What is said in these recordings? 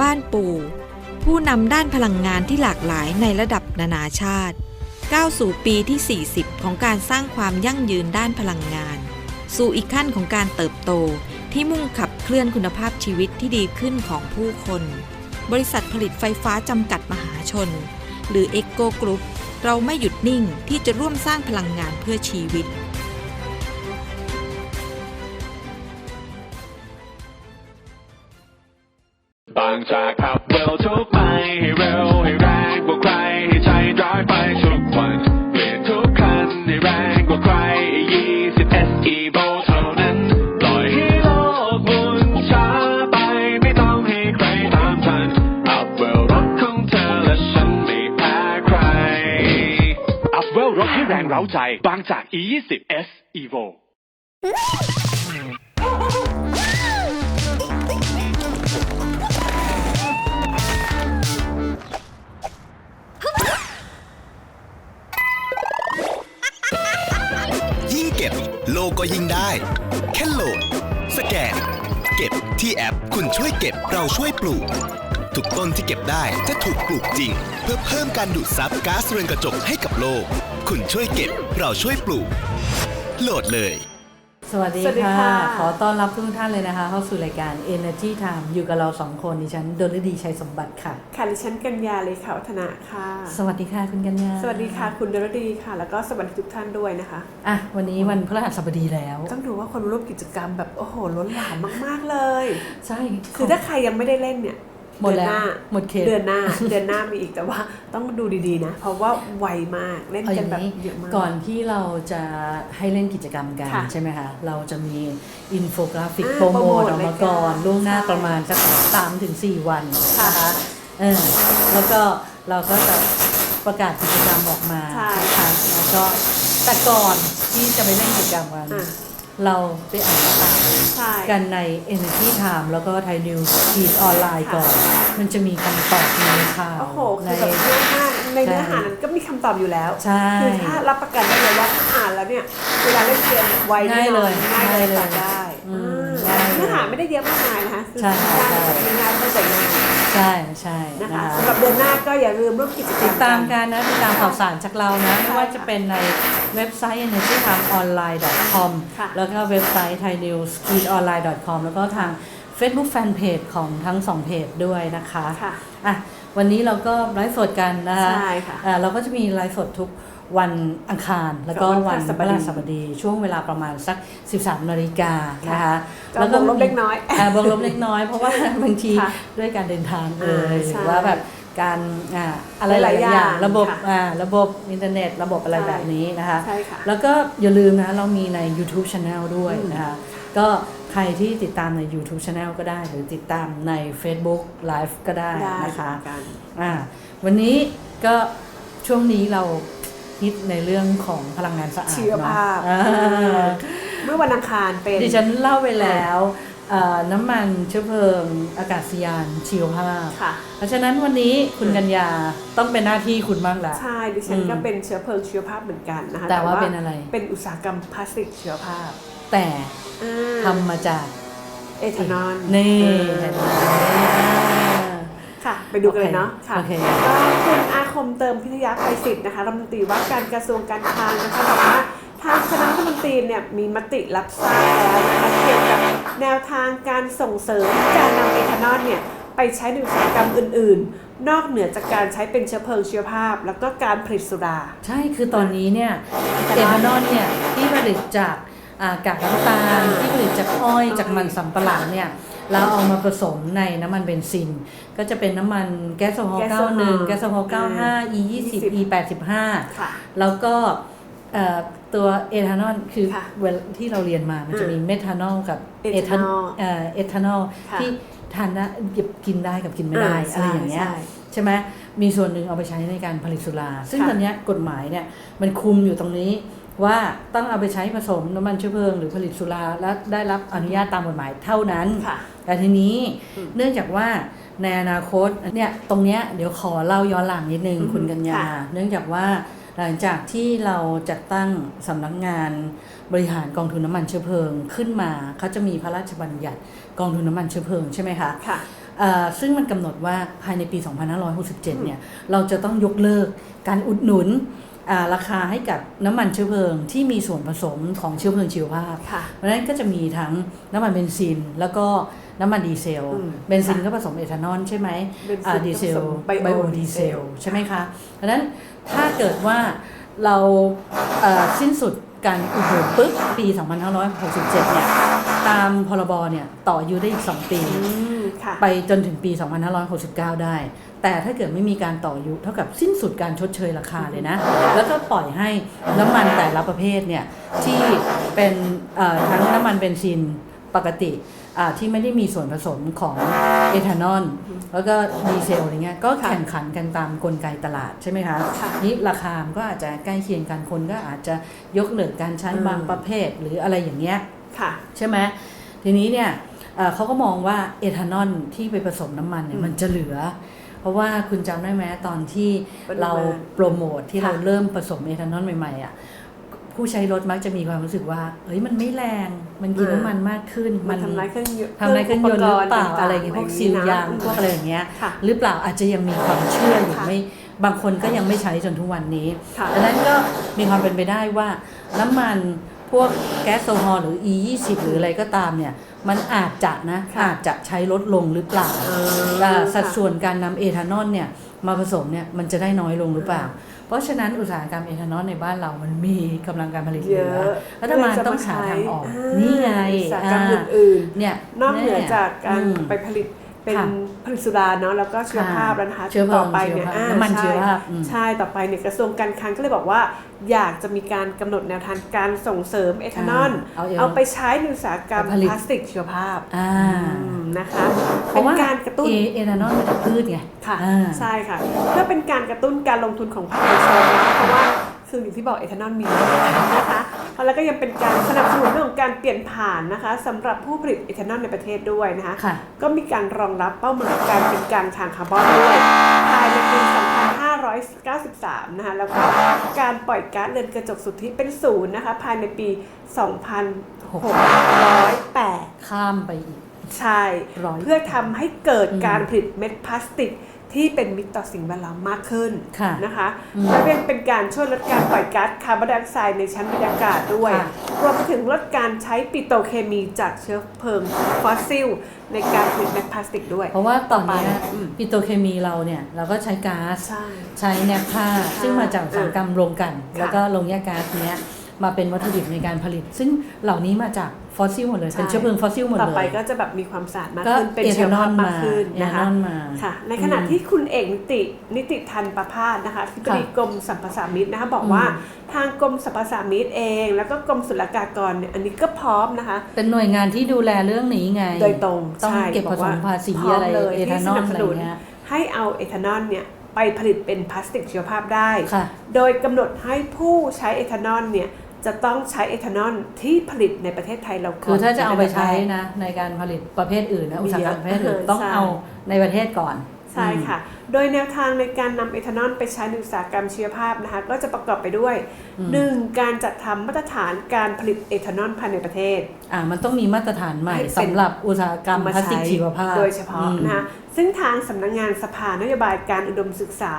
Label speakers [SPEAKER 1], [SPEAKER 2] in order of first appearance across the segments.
[SPEAKER 1] บ้านปู่ ผู้นำด้านพลังงานที่หลากหลายในระดับนานาชาติก้าวสู่ปีที่ 40 ของการสร้างความยั่งยืนด้านพลังงาน สู่อีกขั้นของการเติบโตที่มุ่งขับเคลื่อนคุณภาพชีวิตที่ดีขึ้นของผู้คน บริษัทผลิตไฟฟ้าจำกัดมหาชน หรือ e c o Group เราไม่หยุดนิ่งที่จะร่วมสร้างพลังงานเพื่อชีวิต
[SPEAKER 2] 20 S Evo
[SPEAKER 3] ยิ่งเก็บโลก็ยิ่งได้ แค่โหลด สแกน เก็บที่แอป คุณช่วยเก็บเราช่วยปลูก ทุกต้นที่เก็บได้จะถูกปลูกจริง เพื่อเพิ่มการดูดซับก๊าซเรือนกระจกให้กับโลก คุณช่วยเก็บเราช่วยปลูก โหลดเลย
[SPEAKER 4] สวัสดี
[SPEAKER 5] สวัสดี
[SPEAKER 4] ค่ะ
[SPEAKER 5] ค่ะ
[SPEAKER 4] ขอต้อนรับทุกท่านเลยนะคะ เข้าสู่รายการ Energy Time อยู่กับเราสองคนดิฉันดลฤดีชัยสมบัติค่ะ
[SPEAKER 5] ค่ะดิฉันกัญญาเลยค่ะวัฒนะค่ะ
[SPEAKER 4] สวัสดีค่ะคุณกัญญา
[SPEAKER 5] สวัสดีค่ะ คุณดรดีค่ะ แล้วก็สวัสดีทุกท่านด้วยนะคะ
[SPEAKER 4] อะวันนี้วันพฤหัสบดีแล้ว
[SPEAKER 5] ต้องดูว่าคนร่วมกิจกรรมแบบ โอ้โหล้นหลามมาก ๆ เลย
[SPEAKER 4] ใช่
[SPEAKER 5] คือถ้าใครยังไม่ได้เล่นเนี่ย
[SPEAKER 4] หมด
[SPEAKER 5] เดือน
[SPEAKER 4] แล้ว
[SPEAKER 5] หน้า
[SPEAKER 4] หมดเขต
[SPEAKER 5] เดือนหน้าเดือนหน้ามีอีกแต่ว่าต้องดูดีๆนะ เพราะว่าไวมากเล่น
[SPEAKER 4] เอาอ
[SPEAKER 5] กัน
[SPEAKER 4] ย่าง
[SPEAKER 5] แบบ
[SPEAKER 4] นี้
[SPEAKER 5] เยอะมาก
[SPEAKER 4] ก่อนที่เราจะให้เล่นกิจกรรมกัน
[SPEAKER 5] ค่ะ
[SPEAKER 4] ใช่ไหมคะเราจะมีอินโฟกราฟิก
[SPEAKER 5] อ่า
[SPEAKER 4] โปรโมท
[SPEAKER 5] โปรโมท
[SPEAKER 4] ออกมาก่อน
[SPEAKER 5] รายการ
[SPEAKER 4] ล่วงหน้า
[SPEAKER 5] ใช่
[SPEAKER 4] ประมาณสักสามถึงสี่วัน
[SPEAKER 5] ค่ะ
[SPEAKER 4] นะคะเออแล้วก็เราก็จะประกาศกิจกรรมออกมา
[SPEAKER 5] ใช่
[SPEAKER 4] นะคะแล้วก็แต่ก่อนที่จะไปเล่นกิจกรรมกัน
[SPEAKER 5] อะ
[SPEAKER 4] เราไปอ่านข่าว
[SPEAKER 5] ใช่
[SPEAKER 4] กันใน Energy Time แล้วก็ไทยนิวส์ฟีดออนไลน์ก่อน มันจะมีคำตอบในข่าว
[SPEAKER 5] โอ้โห
[SPEAKER 4] ใน
[SPEAKER 5] คือแบบเยอะมากในเนื้อ
[SPEAKER 4] ใช่
[SPEAKER 5] หานั้นก็มีคำตอบอยู่แล้ว
[SPEAKER 4] ใช่
[SPEAKER 5] คือถ้ารับประกันได้เลยว่าอ่านแล้วเนี่ย เวลาเล่นเกมไวแน่นอน
[SPEAKER 4] ง่ายเลย
[SPEAKER 5] ง่ายเลย
[SPEAKER 4] ง่ายเลย
[SPEAKER 5] ตอบได้
[SPEAKER 4] อืม
[SPEAKER 5] อ่า
[SPEAKER 4] ง่ายเลย
[SPEAKER 5] เนื้อหาไม่ได้เยอะมากมายนะคะคือ
[SPEAKER 4] ใช่ใช่
[SPEAKER 5] ง่ายๆเข้าใจง่าย
[SPEAKER 4] ใช่ใช่
[SPEAKER 5] นะ
[SPEAKER 4] นะคะคะ
[SPEAKER 5] สำหรับเดือนหน้าก็อย่าลืมร่วมกิจกรร
[SPEAKER 4] ติ
[SPEAKER 5] ม
[SPEAKER 4] ดตามกันนะติดตามข่าวสารจากเรานะ
[SPEAKER 5] ใช่
[SPEAKER 4] ไม่ว่าจะเป็นในเว็บไซต์ energytimeonline.com
[SPEAKER 5] ค่ะ
[SPEAKER 4] แล้วก็เว็บไซต์ thainewsfeedonline.com แล้วก็ทาง Facebook Fanpage ของทั้งสองเพจด้วยนะคะ
[SPEAKER 5] ค่ะ
[SPEAKER 4] อะวันนี้เราก็ไลฟ์สดกันนะคะ
[SPEAKER 5] ใช่ค่ะ
[SPEAKER 4] อ่าเราก็จะมีไลฟ์สดทุก วันอังคาร แล้วก็
[SPEAKER 5] กับวั
[SPEAKER 4] วัน
[SPEAKER 5] น
[SPEAKER 4] พ
[SPEAKER 5] พฤ
[SPEAKER 4] ฤ
[SPEAKER 5] หั
[SPEAKER 4] หั
[SPEAKER 5] ส
[SPEAKER 4] ส
[SPEAKER 5] บบดี
[SPEAKER 4] ดี ช่วงเวลาประมาณสัก 13นาฬิกานะคะ
[SPEAKER 5] ก็บวกลบเล็กน้อยา
[SPEAKER 4] บวกลบเล็กน้อยเพราะว่าบางที
[SPEAKER 5] ค่ะ
[SPEAKER 4] ด้วยการเดินทางเอ
[SPEAKER 5] อ่า
[SPEAKER 4] อห
[SPEAKER 5] ใช่
[SPEAKER 4] รือว่าแบบการอ่าอะไรห
[SPEAKER 5] ห
[SPEAKER 4] ลา
[SPEAKER 5] ลายย
[SPEAKER 4] ๆ
[SPEAKER 5] ๆ
[SPEAKER 4] อย่าง
[SPEAKER 5] อย่าง
[SPEAKER 4] ระบบ
[SPEAKER 5] ค่ะ
[SPEAKER 4] อ่าระบบอินเทอร์เน็ต ระบบอะไร
[SPEAKER 5] ใช่
[SPEAKER 4] แบบนี้นะคะ
[SPEAKER 5] ใช่ค่ะ
[SPEAKER 4] แล้วก็อย่าลืมนะเรามีใน YouTube Channel ด้วยนะคะก็ใครที่ติดตามใน YouTube Channel ก็ได้ หรือติดตามใน Facebook Live ก็ได้
[SPEAKER 5] ได้
[SPEAKER 4] นะคะ
[SPEAKER 5] เหมือนกัน
[SPEAKER 4] อ่าวันนี้ก็ช่วงนี้เรา ฮิตในเรื่องของพลังงานสะอาด
[SPEAKER 5] ชีว
[SPEAKER 4] เนาะ
[SPEAKER 5] ภาพ
[SPEAKER 4] อ่า
[SPEAKER 5] เมื่อวันอังคารเป็น
[SPEAKER 4] ดิฉันเล่าไปแล้วเอ่อน้ำมันเชื้อเพลิงอากาศยานชีวภาพ
[SPEAKER 5] ค่ะ
[SPEAKER 4] เพราะฉะนั้นวันนี้คุณกัญญาต้องเป็นหน้าที่คุณบ้างละ
[SPEAKER 5] ใช่ดิฉัน
[SPEAKER 4] อืม
[SPEAKER 5] ก็เป็นเชื้อเพลิงชีวภาพเหมือนกันนะคะ
[SPEAKER 4] แต่ว่าเป็นอะไร
[SPEAKER 5] เป็นอุตสาหกรรมพลาสติกชีวภาพ
[SPEAKER 4] แต่
[SPEAKER 5] อ่า
[SPEAKER 4] ทำมาจาก
[SPEAKER 5] เอทานอล
[SPEAKER 4] นี่
[SPEAKER 5] เอ
[SPEAKER 4] เห็น
[SPEAKER 5] อ
[SPEAKER 4] ไหม
[SPEAKER 5] ค่ะ ไปดูกันเลยเนาะค่ะ
[SPEAKER 4] โอเค
[SPEAKER 5] ก็คุณอาคมเติมพิทยาภัยศิษย์นะคะรัฐมนตรีว่าการกระทรวงการคลังนะคะบอกว่าทางคณะรัฐมนตรีเนี่ยมีมติรับทราบแล้วนะคะเกี่ยวกับแนวทางการส่งเสริมการนำเอทานอลเนี่ยไปใช้ในอุตสาหกรรมอื่น ๆ นอกเหนือจากการใช้เป็นเชื้อเพลิงชีวภาพ แล้วก็การผลิตสุรา
[SPEAKER 4] ใช่คือตอนนี้เนี่ยเอทานอลเนี่ยที่ผลิตจากอ่ากากน้ำตาลที่ผลิตจากอ้อยจากมันสำปะหลังเนี่ย เราเอามาผสมในน้ำมันเบนซิน ก็จะเป็นน้ำมันแก๊สโซฮอล์
[SPEAKER 5] แก๊สโซฮอล์
[SPEAKER 4] 91 แก๊สโซฮอล์95 E 20 E 85
[SPEAKER 5] ค่ะ
[SPEAKER 4] แล้วก็เอ่อตัวเอทานอลคือ
[SPEAKER 5] ค่ะ
[SPEAKER 4] เวลาที่เราเรียนมามันจะมีเมทานอลกับ
[SPEAKER 5] เอทานอล
[SPEAKER 4] เอ่อเอทานอล
[SPEAKER 5] ค่ะ
[SPEAKER 4] ที่ทานได้กินได้กับกินไม่ได้
[SPEAKER 5] อ่า
[SPEAKER 4] อะไรอย่างเงี้ย
[SPEAKER 5] ใช่
[SPEAKER 4] ใช่ไหมมีส่วนหนึ่งเอาไปใช้ในการผลิตสุรา ซึ่ง
[SPEAKER 5] ค่ะ
[SPEAKER 4] ตอนเนี้ยกฎหมายเนี่ยมันคุมอยู่ตรงนี้ ว่าต้องเอาไปใช้ผสมน้ำมันเชื้อเพลิงหรือผลิตสุราและได้รับอนุญาตตามกฎหมายเท่านั้น
[SPEAKER 5] ค่ะ
[SPEAKER 4] แต่ทีนี้
[SPEAKER 5] อืม
[SPEAKER 4] เนื่องจากว่าในอนาคตเนี่ยตรงเนี้ยเดี๋ยวขอเล่าย้อนหลังนิดนึง
[SPEAKER 5] อือฮึ
[SPEAKER 4] คุณกัญญา
[SPEAKER 5] ค่ะ
[SPEAKER 4] เนื่องจากว่าหลังจากที่เราจัดตั้งสำนักงานบริหารกองทุนน้ำมันเชื้อเพลิงขึ้นมาเขาจะมีพระราชบัญญัติกองทุนน้ำมันเชื้อเพลิงใช่ไหมคะ
[SPEAKER 5] ค่ะ
[SPEAKER 4] เอ่อซึ่งมันกำหนดว่าภายในปี 2567 เนี่ย เราจะต้องยกเลิกการอุดหนุนอ่า ราคาให้กับน้ำมันเชื้อเพลิงที่มีส่วนผสมของเชื้อเพลิงชีวภาพ
[SPEAKER 5] ค่ะ
[SPEAKER 4] เพราะฉะนั้นก็จะมีทั้งน้ำมันเบนซิน แล้วก็น้ำมันดีเซล
[SPEAKER 5] อืม
[SPEAKER 4] เบนซินก็ผสมเอทานอลใช่ไหม
[SPEAKER 5] เบนซิน
[SPEAKER 4] อ่าดีเซล
[SPEAKER 5] ก็ผสม
[SPEAKER 4] ไบ
[SPEAKER 5] ไบ
[SPEAKER 4] โอ
[SPEAKER 5] โอ
[SPEAKER 4] ดีเซล
[SPEAKER 5] ดีเซล
[SPEAKER 4] ใช่ไหมคะ เพราะฉะนั้นถ้าเกิดว่าเราเอ่อสิ้นสุด การอุดหนุนปุ๊บปี 2567 เนี่ย ตามพรบเนี่ยต่ออายุได้อีก 2 ปี
[SPEAKER 5] อืมค่ะ
[SPEAKER 4] ไปจนถึงปี 2569 ได้ แต่ถ้าเกิดไม่มีการต่ออายุเท่ากับสิ้นสุดการชดเชยราคาเลยนะ แล้วก็ปล่อยให้น้ำมันแต่ละประเภทเนี่ย ที่เป็นเอ่อทั้งน้ำมันเบนซิน ปกติอ่าที่ไม่ได้มีส่วนผสมของเอทานอลแล้วก็ดีเซลอะไรเงี้ยก็
[SPEAKER 5] ค่ะ
[SPEAKER 4] แข่งขันกันตามกลไกตลาดใช่ไหมคะ
[SPEAKER 5] ค่ะ
[SPEAKER 4] นี่ราคามันก็อาจจะใกล้เคียงกันคนก็อาจจะยกเลิกการใช้
[SPEAKER 5] อืม
[SPEAKER 4] บางประเภทหรืออะไรอย่างเงี้ย
[SPEAKER 5] ค่ะ
[SPEAKER 4] ใช่ไหมทีนี้เนี่ยเอ่อเขาก็มองว่าเอทานอลที่ไปผสมน้ำมันเนี่ย
[SPEAKER 5] อืม
[SPEAKER 4] มันจะเหลือ เพราะว่าคุณจำได้ไหมตอนที่
[SPEAKER 5] ปริมาณ
[SPEAKER 4] เราโปรโมทที่
[SPEAKER 5] ค่ะ
[SPEAKER 4] เราเริ่มผสมเอทานอลใหม่ๆอะ ผู้ใช้รถมักจะมีความรู้สึกว่า เอ้ยมันไม่แรง มันกิน
[SPEAKER 5] อ่า
[SPEAKER 4] น้ำมันมากขึ้น
[SPEAKER 5] มันทำลายเครื่องยนต์
[SPEAKER 4] ทำลายเครื่องยนต์หรือเปล่า
[SPEAKER 5] ปกณ์
[SPEAKER 4] อะไรอย่างเงี้ยพวกซีลยางพวกอะไรอย่างเงี้ย
[SPEAKER 5] ค่ะ
[SPEAKER 4] หรือเปล่าอาจจะยังมีความเชื่ออยู่
[SPEAKER 5] ค่ะ
[SPEAKER 4] ไม่ บางคนก็ยังไม่ใช้จนทุกวันนี้
[SPEAKER 5] ค่ะ
[SPEAKER 4] ดังนั้นก็มีความเป็นไปได้ว่าน้ำมันพวกแก๊สโซฮอลหรือ E 2 0หรืออะไรก็ตามเนี่ย มันอาจจะนะ
[SPEAKER 5] ค่ะ
[SPEAKER 4] อาจจะใช้ลดลงหรือเปล่า
[SPEAKER 5] เออ
[SPEAKER 4] แต่สัด
[SPEAKER 5] ค่ะ
[SPEAKER 4] ส่วนการนำเอทานอลเนี่ยมาผสมเนี่ยมันจะได้น้อยลงหรือเปล่า เพราะฉะนั้นอุตสาหกรรมเอทานอลในบ้านเรามันมีกำลังการผลิตเห
[SPEAKER 5] เย
[SPEAKER 4] ลื
[SPEAKER 5] อะ
[SPEAKER 4] อรัฐบาลต้องหาทางออก
[SPEAKER 5] อ่า
[SPEAKER 4] นี่ไง
[SPEAKER 5] อุตสาหกรรม
[SPEAKER 4] อ่า
[SPEAKER 5] อื่น
[SPEAKER 4] เนี่ย
[SPEAKER 5] ๆนอกเหนือจากการ
[SPEAKER 4] อืม
[SPEAKER 5] ไปผลิต เป็น
[SPEAKER 4] ค่ะ
[SPEAKER 5] ผลิตสุราเนาะแล้วก็เชื้อภาพแล้วนะคะ
[SPEAKER 4] เชื้อเพลิง
[SPEAKER 5] ต่อไปเนี่ย
[SPEAKER 4] เชื้อภาพ
[SPEAKER 5] อ่า
[SPEAKER 4] น้ำมัน
[SPEAKER 5] ใเชื้
[SPEAKER 4] อภาพอืม
[SPEAKER 5] ใช่ต่อไปเนี่ยกระทรวงการคลังก็เลยบอกว่า อยากจะมีการกำหนดแนวทางการส่งเสริมเอทานอล
[SPEAKER 4] เอาเอ
[SPEAKER 5] เอาไปใช้ในอุตสาหกรรม
[SPEAKER 4] ไปผลิต
[SPEAKER 5] พลาสติกชีวภาพ
[SPEAKER 4] อ่า
[SPEAKER 5] อืมนะคะ
[SPEAKER 4] เพ
[SPEAKER 5] เป็น
[SPEAKER 4] ราะว่า
[SPEAKER 5] การกระตุ้น
[SPEAKER 4] เอเอทานอลมาจากพืชไง
[SPEAKER 5] ค่ะ
[SPEAKER 4] อ่า
[SPEAKER 5] ใช่ค่ะเพื่อเป็นการกระตุ้นการลงทุนของภาคเอกชนนะคะเพราะว่าคืออย่างที่บอกเอทานอลมีนะคะ แล้วก็ยังเป็นการสนับสนุนเรื่องของการเปลี่ยนผ่านนะคะสำหรับผู้ผลิตเอทานอลในประเทศด้วยนะคะ
[SPEAKER 4] ค่ะ
[SPEAKER 5] ก็มีการรองรับเป้าหมายการเป็นกลางทางคาร์บอนด้วยภายในปี2593 นะคะแล้วก็การปล่อยก๊าซเรือนกระจกสุทธิเป็นศูนย์นะคะภายในปี 2608
[SPEAKER 4] ข้ามไปอีก
[SPEAKER 5] ใช่
[SPEAKER 4] ร้อย
[SPEAKER 5] เพื่อทำให้เกิด
[SPEAKER 4] อืม
[SPEAKER 5] การผลิตเม็ดพลาสติก ที่เป็นมิตรต่อสิ่งแวดล้อมมากขึ้น
[SPEAKER 4] ค่ะ
[SPEAKER 5] นะคะ
[SPEAKER 4] อืม
[SPEAKER 5] และยังเป็นการช่วยลดการปล่อยก๊าซคาร์บอนไดออกไซด์ในชั้นบรรยากาศด้วย
[SPEAKER 4] ค่ะ
[SPEAKER 5] รวมไปถึงลดการใช้ปิโตรเคมีจากเชื้อเพลิงฟอสซิล ในการผลิตเม็ดพลาสติกด้วย
[SPEAKER 4] เพราะว่าตอนนี้
[SPEAKER 5] ต่อไปอืม
[SPEAKER 4] ปิโตรเคมีเราเนี่ยเราก็ใช้ก๊าซ
[SPEAKER 5] ใช่
[SPEAKER 4] ใช้แนบผ้าซึ่งมาจากอุตสาหกรรมโรงกลัน
[SPEAKER 5] ค่ะ
[SPEAKER 4] แล้วก็โรงแยกก๊าซเนี้ย มาเป็นวัตถุดิบในการผลิต ซึ่งเหล่านี้มาจากฟอสซิลหมดเลย
[SPEAKER 5] ใช่
[SPEAKER 4] เป็นเชื้อเพลิงฟอสซิลหมด
[SPEAKER 5] ต่อ
[SPEAKER 4] เลย
[SPEAKER 5] ไปก็จะแบบมีความสะอาดมาก
[SPEAKER 4] ก็
[SPEAKER 5] ขึ้น เป็น
[SPEAKER 4] เอ
[SPEAKER 5] เชื้
[SPEAKER 4] ทา
[SPEAKER 5] อน
[SPEAKER 4] อ
[SPEAKER 5] พ
[SPEAKER 4] ล
[SPEAKER 5] มามา
[SPEAKER 4] ก
[SPEAKER 5] ขึ้น
[SPEAKER 4] เอ
[SPEAKER 5] นะ
[SPEAKER 4] ทา
[SPEAKER 5] คะ
[SPEAKER 4] นอลมา
[SPEAKER 5] ค่ะ ในขณะที่คุณเอกนิตินิติทันประพาสนะคะที่บดี
[SPEAKER 4] ค่ะ
[SPEAKER 5] กรมสรรพสามิตนะคะบอก
[SPEAKER 4] อืม
[SPEAKER 5] ว่าทางกรมสรรพสามิตเอง แล้วก็กรมศุลกากรเนี่ยอันนี้ก็พร้อมนะคะ
[SPEAKER 4] เป็นหน่วยงานที่ดูแลเรื่องนี้ไง
[SPEAKER 5] โดยตรง
[SPEAKER 4] ต้อง
[SPEAKER 5] ใช่
[SPEAKER 4] เก็บผสมภาษี
[SPEAKER 5] พร้อม
[SPEAKER 4] อะไร
[SPEAKER 5] เลย
[SPEAKER 4] เอ
[SPEAKER 5] ที่
[SPEAKER 4] ทาน
[SPEAKER 5] ส
[SPEAKER 4] อล
[SPEAKER 5] นับ
[SPEAKER 4] อะ
[SPEAKER 5] ส
[SPEAKER 4] ไร
[SPEAKER 5] นุน
[SPEAKER 4] เงี้ย
[SPEAKER 5] ให้เอาเอทานอลเนี่ยไปผลิตเป็นพลาสติกชีวภาพได้
[SPEAKER 4] ค่ะ
[SPEAKER 5] โดยกำหนดให้ผู้ใช้เอทานอลเนี่ย จะต้องใช้เอทานอลที่ผลิตในประเทศไทยเราก่อน
[SPEAKER 4] คือถ้าจะเอาไปใช้
[SPEAKER 5] น
[SPEAKER 4] นะในการผลิตประเภทอื่นนะ
[SPEAKER 5] มี
[SPEAKER 4] อุตสาหกรรมประเภทอื่น
[SPEAKER 5] เยอะ
[SPEAKER 4] ต้อง
[SPEAKER 5] ใช่
[SPEAKER 4] เอาในประเทศก่อน
[SPEAKER 5] ใช่ค่ะ โดยแนวทางในการนำเอทานอลไปใช้ในอุตสาหกรรมชีวภาพนะคะก็จะประกอบไปด้วย
[SPEAKER 4] อืม
[SPEAKER 5] 1. การจัดทำมาตรฐานการผลิตเอทานอลภายในประเทศ
[SPEAKER 4] อ่ามันต้องมีมาตรฐานใหม่
[SPEAKER 5] ให้เป็น
[SPEAKER 4] สำหรับอุตสาหกรรม
[SPEAKER 5] มา
[SPEAKER 4] พลาสติก
[SPEAKER 5] ใช้
[SPEAKER 4] ชีวภาพ
[SPEAKER 5] โดยเฉพาะ
[SPEAKER 4] อืม
[SPEAKER 5] นะคะ ซึ่งทางสำนักงานสภานโยบายการอุดมศึกษา